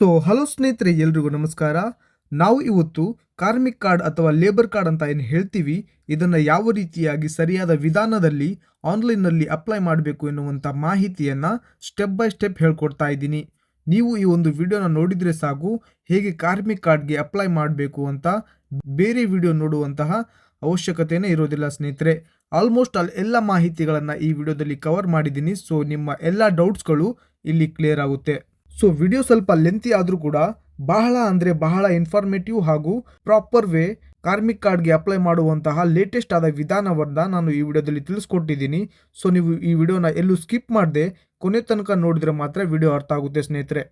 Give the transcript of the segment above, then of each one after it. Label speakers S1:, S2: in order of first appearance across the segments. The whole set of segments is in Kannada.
S1: ಸೊ ಹಲೋ ಸ್ನೇಹಿತರೆ, ಎಲ್ರಿಗೂ ನಮಸ್ಕಾರ. ನಾವು ಇವತ್ತು ಕಾರ್ಮಿಕ್ ಕಾರ್ಡ್ ಅಥವಾ ಲೇಬರ್ ಕಾರ್ಡ್ ಅಂತ ಏನು ಹೇಳ್ತೀವಿ, ಇದನ್ನು ಯಾವ ರೀತಿಯಾಗಿ ಸರಿಯಾದ ವಿಧಾನದಲ್ಲಿ ಆನ್ಲೈನ್ನಲ್ಲಿ ಅಪ್ಲೈ ಮಾಡಬೇಕು ಎನ್ನುವಂಥ ಮಾಹಿತಿಯನ್ನು ಸ್ಟೆಪ್ ಬೈ ಸ್ಟೆಪ್ ಹೇಳ್ಕೊಡ್ತಾ ಇದ್ದೀನಿ. ನೀವು ಈ ಒಂದು ವಿಡಿಯೋನ ನೋಡಿದರೆ ಸಾಕು, ಹೇಗೆ ಕಾರ್ಮಿಕ್ ಕಾರ್ಡ್ಗೆ ಅಪ್ಲೈ ಮಾಡಬೇಕು ಅಂತ ಬೇರೆ ವಿಡಿಯೋ ನೋಡುವಂತಹ ಅವಶ್ಯಕತೆಯೇ ಇರೋದಿಲ್ಲ ಸ್ನೇಹಿತರೆ. ಆಲ್ಮೋಸ್ಟ್ ಆಲ್ ಎಲ್ಲ ಮಾಹಿತಿಗಳನ್ನು ಈ ವಿಡಿಯೋದಲ್ಲಿ ಕವರ್ ಮಾಡಿದ್ದೀನಿ. ಸೊ ನಿಮ್ಮ ಎಲ್ಲ ಡೌಟ್ಸ್ಗಳು ಇಲ್ಲಿ ಕ್ಲಿಯರ್ ಆಗುತ್ತೆ. ಸೊ ವಿಡಿಯೋ ಸ್ವಲ್ಪ ಲೆಂತಿ ಆದರೂ ಕೂಡ ಬಹಳ ಅಂದರೆ ಬಹಳ ಇನ್ಫಾರ್ಮೇಟಿವ್ ಹಾಗೂ ಪ್ರಾಪರ್ ವೇ ಕಾರ್ಮಿಕ್ ಕಾರ್ಡ್ಗೆ ಅಪ್ಲೈ ಮಾಡುವಂತಹ ಲೇಟೆಸ್ಟ್ ಆದ ವಿಧಾನವನ್ನು ನಾನು ಈ ವಿಡಿಯೋದಲ್ಲಿ ತಿಳಿಸ್ಕೊಟ್ಟಿದ್ದೀನಿ. ಸೊ ನೀವು ಈ ವಿಡಿಯೋನ ಎಲ್ಲೂ ಸ್ಕಿಪ್ ಮಾಡದೆ ಕೊನೆ ತನಕ ನೋಡಿದ್ರೆ ಮಾತ್ರ ವಿಡಿಯೋ ಅರ್ಥ ಆಗುತ್ತೆ ಸ್ನೇಹಿತರೆ.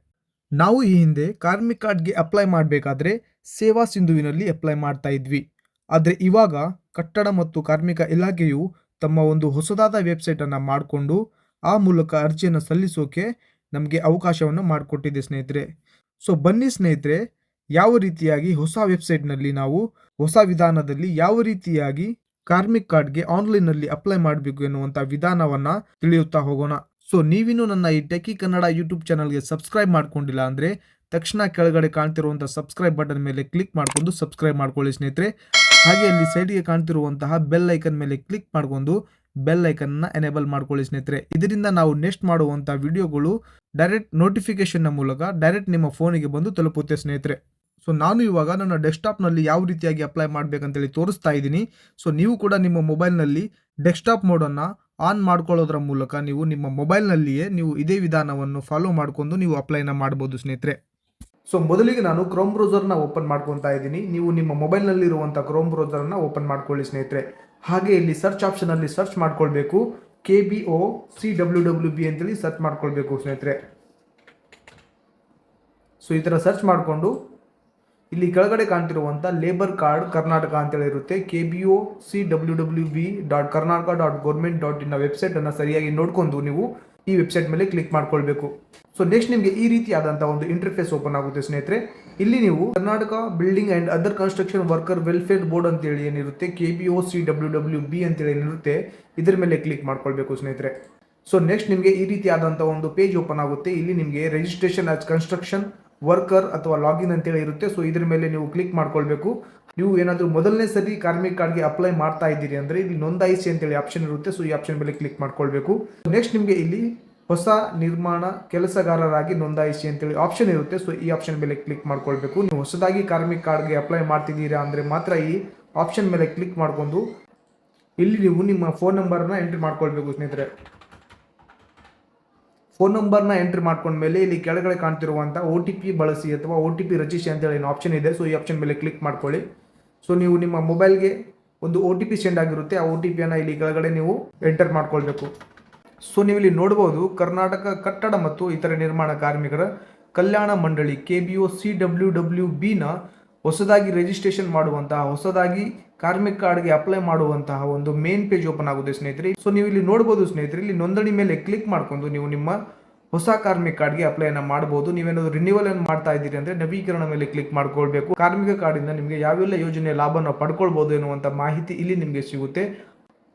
S1: ನಾವು ಈ ಹಿಂದೆ ಕಾರ್ಮಿಕ್ ಕಾರ್ಡ್ಗೆ ಅಪ್ಲೈ ಮಾಡಬೇಕಾದ್ರೆ ಸೇವಾ ಸಿಂಧುವಿನಲ್ಲಿ ಅಪ್ಲೈ ಮಾಡ್ತಾ ಇದ್ವಿ. ಆದರೆ ಇವಾಗ ಕಟ್ಟಡ ಮತ್ತು ಕಾರ್ಮಿಕ ಇಲಾಖೆಯು ತಮ್ಮ ಒಂದು ಹೊಸದಾದ ವೆಬ್ಸೈಟನ್ನು ಮಾಡಿಕೊಂಡು ಆ ಮೂಲಕ ಅರ್ಜಿಯನ್ನು ಸಲ್ಲಿಸೋಕೆ ನಮಗೆ ಅವಕಾಶವನ್ನು ಮಾಡಿಕೊಟ್ಟಿದೆ ಸ್ನೇಹಿತರೆ. ಸೊ ಬನ್ನಿ ಸ್ನೇಹಿತರೆ, ಯಾವ ರೀತಿಯಾಗಿ ಹೊಸ ವೆಬ್ಸೈಟ್ನಲ್ಲಿ ನಾವು ಹೊಸ ವಿಧಾನದಲ್ಲಿ ಯಾವ ರೀತಿಯಾಗಿ ಕಾರ್ಮಿಕ್ ಕಾರ್ಡ್ಗೆ ಆನ್ಲೈನ್ನಲ್ಲಿ ಅಪ್ಲೈ ಮಾಡಬೇಕು ಎನ್ನುವಂಥ ವಿಧಾನವನ್ನು ತಿಳಿಯುತ್ತಾ ಹೋಗೋಣ. ಸೊ ನೀವಿನ್ನೂ ನನ್ನ ಈ ಟೆಕ್ಕಿ ಕನ್ನಡ ಯೂಟ್ಯೂಬ್ ಚಾನಲ್ಗೆ ಸಬ್ಸ್ಕ್ರೈಬ್ ಮಾಡ್ಕೊಂಡಿಲ್ಲ ಅಂದರೆ ತಕ್ಷಣ ಕೆಳಗಡೆ ಕಾಣ್ತಿರುವಂಥ ಸಬ್ಸ್ಕ್ರೈಬ್ ಬಟನ್ ಮೇಲೆ ಕ್ಲಿಕ್ ಮಾಡಿಕೊಂಡು ಸಬ್ಸ್ಕ್ರೈಬ್ ಮಾಡ್ಕೊಳ್ಳಿ ಸ್ನೇಹಿತರೆ. ಹಾಗೆ ಅಲ್ಲಿ ಸೈಡ್ಗೆ ಕಾಣ್ತಿರುವಂತಹ ಬೆಲ್ ಐಕನ್ ಮೇಲೆ ಕ್ಲಿಕ್ ಮಾಡಿಕೊಂಡು ಬೆಲ್ ಐಕನ್ನ ಎನೇಬಲ್ ಮಾಡ್ಕೊಳ್ಳಿ ಸ್ನೇಹಿತರೆ. ಇದರಿಂದ ನಾವು ನೆಕ್ಸ್ಟ್ ಮಾಡುವಂಥ ವಿಡಿಯೋಗಳು ಡೈರೆಕ್ಟ್ ನೋಟಿಫಿಕೇಶನ್ನ ಮೂಲಕ ಡೈರೆಕ್ಟ್ ನಿಮ್ಮ ಫೋನಿಗೆ ಬಂದು ತಲುಪುತ್ತೆ ಸ್ನೇಹಿತರೆ. ಸೊ ನಾನು ಇವಾಗ ನನ್ನ ಡೆಸ್ಕ್ಟಾಪ್ನಲ್ಲಿ ಯಾವ ರೀತಿಯಾಗಿ ಅಪ್ಲೈ ಮಾಡಬೇಕಂತೇಳಿ ತೋರಿಸ್ತಾ ಇದ್ದೀನಿ. ಸೊ ನೀವು ಕೂಡ ನಿಮ್ಮ ಮೊಬೈಲ್ನಲ್ಲಿ ಡೆಸ್ಕ್ಟಾಪ್ ಮೋಡನ್ನು ಆನ್ ಮಾಡ್ಕೊಳ್ಳೋದ್ರ ಮೂಲಕ ನೀವು ನಿಮ್ಮ ಮೊಬೈಲ್ನಲ್ಲಿಯೇ ನೀವು ಇದೇ ವಿಧಾನವನ್ನು ಫಾಲೋ ಮಾಡಿಕೊಂಡು ನೀವು ಅಪ್ಲೈನ ಮಾಡ್ಬೋದು ಸ್ನೇಹಿತರೆ. ಸೊ ಮೊದಲಿಗೆ ನಾನು ಕ್ರೋಮ್ ಬ್ರೌಸರ್ನ ಓಪನ್ ಮಾಡ್ಕೊತಾ ಇದ್ದೀನಿ. ನೀವು ನಿಮ್ಮ ಮೊಬೈಲ್ನಲ್ಲಿರುವಂಥ ಕ್ರೋಮ್ ಬ್ರೌಸರ್ನ ಓಪನ್ ಮಾಡ್ಕೊಳ್ಳಿ ಸ್ನೇಹಿತರೆ. ಹಾಗೆ ಇಲ್ಲಿ ಸರ್ಚ್ ಆಪ್ಷನಲ್ಲಿ ಸರ್ಚ್ ಮಾಡ್ಕೊಳ್ಬೇಕು. K B O C W W B ಅಂತೇಳಿ ಸರ್ಚ್ ಮಾಡ್ಕೊಳ್ಬೇಕು ಸ್ನೇಹಿತರೆ. ಸೊ ಈ ಥರ ಸರ್ಚ್ ಮಾಡಿಕೊಂಡು ಇಲ್ಲಿ ಕೆಳಗಡೆ ಕಾಣ್ತಿರುವಂಥ ಲೇಬರ್ ಕಾರ್ಡ್ ಕರ್ನಾಟಕ ಅಂತೇಳಿ ಇರುತ್ತೆ. K B O C W W B dot Karnataka dot government dot ಇನ್ನ ವೆಬ್ಸೈಟನ್ನು ಸರಿಯಾಗಿ ನೋಡ್ಕೊಂಡು ನೀವು ಈ ವೆಬ್ಸೈಟ್ ಮೇಲೆ ಕ್ಲಿಕ್ ಮಾಡ್ಕೊಳ್ಬೇಕು. ಸೊ ನೆಕ್ಸ್ಟ್ ನಿಮಗೆ ಈ ರೀತಿಯಾದಂಥ ಒಂದು ಇಂಟರ್ಫೇಸ್ ಓಪನ್ ಆಗುತ್ತೆ ಸ್ನೇಹಿತರೆ. ಇಲ್ಲಿ ನೀವು Karnataka building and other construction worker welfare board ಅಂತೇಳಿ ಏನಿರುತ್ತೆ K B O C W W B ಅಂತೇಳಿ ಏನಿರುತ್ತೆ, ಇದರ ಮೇಲೆ ಕ್ಲಿಕ್ ಮಾಡ್ಕೊಳ್ಬೇಕು ಸ್ನೇಹಿತರೆ. ಸೊ ನೆಕ್ಸ್ಟ್ ನಿಮಗೆ ಈ ರೀತಿಯಾದಂಥ ಒಂದು ಪೇಜ್ ಓಪನ್ ಆಗುತ್ತೆ. ಇಲ್ಲಿ ನಿಮಗೆ ರಿಜಿಸ್ಟ್ರೇಷನ್ ಆಸ್ ಕನ್ಸ್ಟ್ರಕ್ಷನ್ ವರ್ಕರ್ ಅಥವಾ ಲಾಗಿನ್ ಅಂತೇಳಿ ಇರುತ್ತೆ. ಸೊ ಇದರ ಮೇಲೆ ನೀವು ಕ್ಲಿಕ್ ಮಾಡ್ಕೊಳ್ಬೇಕು. ನೀವು ಏನಾದರೂ ಮೊದಲನೇ ಸರಿ ಕಾರ್ಮಿಕ್ ಕಾರ್ಡ್ಗೆ ಅಪ್ಲೈ ಮಾಡ್ತಾ ಇದ್ದೀರಿ ಅಂದರೆ ಇಲ್ಲಿ ನೋಂದಾಯಿಸಿ ಅಂತೇಳಿ ಆಪ್ಷನ್ ಇರುತ್ತೆ. ಸೊ ಈ ಆಪ್ಷನ್ ಮೇಲೆ ಕ್ಲಿಕ್ ಮಾಡ್ಕೊಳ್ಬೇಕು. ನೆಕ್ಸ್ಟ್ ನಿಮಗೆ ಇಲ್ಲಿ ಹೊಸ ನಿರ್ಮಾಣ ಕೆಲಸಗಾರರಾಗಿ ನೋಂದಾಯಿಸಿ ಅಂತೇಳಿ ಆಪ್ಷನ್ ಇರುತ್ತೆ. ಸೊ ಈ ಆಪ್ಷನ್ ಮೇಲೆ ಕ್ಲಿಕ್ ಮಾಡ್ಕೊಳ್ಬೇಕು. ನೀವು ಹೊಸದಾಗಿ ಕಾರ್ಮಿಕ್ ಕಾರ್ಡ್ಗೆ ಅಪ್ಲೈ ಮಾಡ್ತಿದ್ದೀರಾ ಅಂದರೆ ಮಾತ್ರ ಈ ಆಪ್ಷನ್ ಮೇಲೆ ಕ್ಲಿಕ್ ಮಾಡ್ಕೊಂಡು ಇಲ್ಲಿ ನೀವು ನಿಮ್ಮ ಫೋನ್ ನಂಬರ್ನ ಎಂಟ್ರಿ ಮಾಡ್ಕೊಳ್ಬೇಕು ಸ್ನೇಹಿತರೆ. ಫೋನ್ ನಂಬರ್ನ ಎಂಟ್ರಿ ಮಾಡ್ಕೊಂಡ್ಮೇಲೆ ಇಲ್ಲಿ ಕೆಳಗಡೆ ಕಾಣ್ತಿರುವಂಥ ಒ ಟಿ ಪಿ ಬಳಸಿ ಅಥವಾ ಒ ಟಿ ಪಿ ರಚಿಸಿ ಅಂತೇಳಿ ಏನು ಆಪ್ಷನ್ ಇದೆ. ಸೊ ಈ ಆಪ್ಷನ್ ಮೇಲೆ ಕ್ಲಿಕ್ ಮಾಡ್ಕೊಳ್ಳಿ. ಸೊ ನೀವು ನಿಮ್ಮ ಮೊಬೈಲ್ಗೆ ಒಂದು ಒ ಟಿ ಪಿ ಸೆಂಡ್ ಆಗಿರುತ್ತೆ. ಆ ಒ ಟಿ ಪಿಯನ್ನು ಇಲ್ಲಿ ಕೆಳಗಡೆ ನೀವು ಎಂಟರ್ ಮಾಡ್ಕೊಳ್ಬೇಕು. ಸೊ ನೀವು ಇಲ್ಲಿ ನೋಡ್ಬೋದು ಕರ್ನಾಟಕ ಕಟ್ಟಡ ಮತ್ತು ಇತರ ನಿರ್ಮಾಣ ಕಾರ್ಮಿಕರ ಕಲ್ಯಾಣ ಮಂಡಳಿ K B O C W W ಬಿನ ಹೊಸದಾಗಿ ರಿಜಿಸ್ಟ್ರೇಷನ್ ಮಾಡುವಂತಹ, ಹೊಸದಾಗಿ ಕಾರ್ಮಿಕ ಕಾರ್ಡ್ಗೆ ಅಪ್ಲೈ ಮಾಡುವಂತಹ ಒಂದು ಮೇನ್ ಪೇಜ್ ಓಪನ್ ಆಗುತ್ತೆ ಸ್ನೇಹಿತರೆ. ಸೊ ನೀವು ಇಲ್ಲಿ ನೋಡ್ಬೋದು ಸ್ನೇಹಿತರೆ, ಇಲ್ಲಿ ನೋಂದಣಿ ಮೇಲೆ ಕ್ಲಿಕ್ ಮಾಡ್ಕೊಂಡು ನೀವು ನಿಮ್ಮ ಹೊಸ ಕಾರ್ಮಿಕ ಕಾರ್ಡ್ಗೆ ಅಪ್ಲೈನ ಮಾಡಬಹುದು ನೀವೇನಾದ್ರು ರಿನ್ಯೂವಲ್ ಅನ್ನು ಮಾಡ್ತಾ ಇದ್ದೀರಿ ಅಂದ್ರೆ ನವೀಕರಣ ಮೇಲೆ ಕ್ಲಿಕ್ ಮಾಡ್ಕೊಳ್ಬೇಕು. ಕಾರ್ಮಿಕ ಕಾರ್ಡಿಂದ ನಿಮಗೆ ಯಾವೆಲ್ಲ ಯೋಜನೆ ಲಾಭನ ಪಡ್ಕೊಳ್ಬಹುದು ಎನ್ನುವಂಥ ಮಾಹಿತಿ ಇಲ್ಲಿ ನಿಮಗೆ ಸಿಗುತ್ತೆ.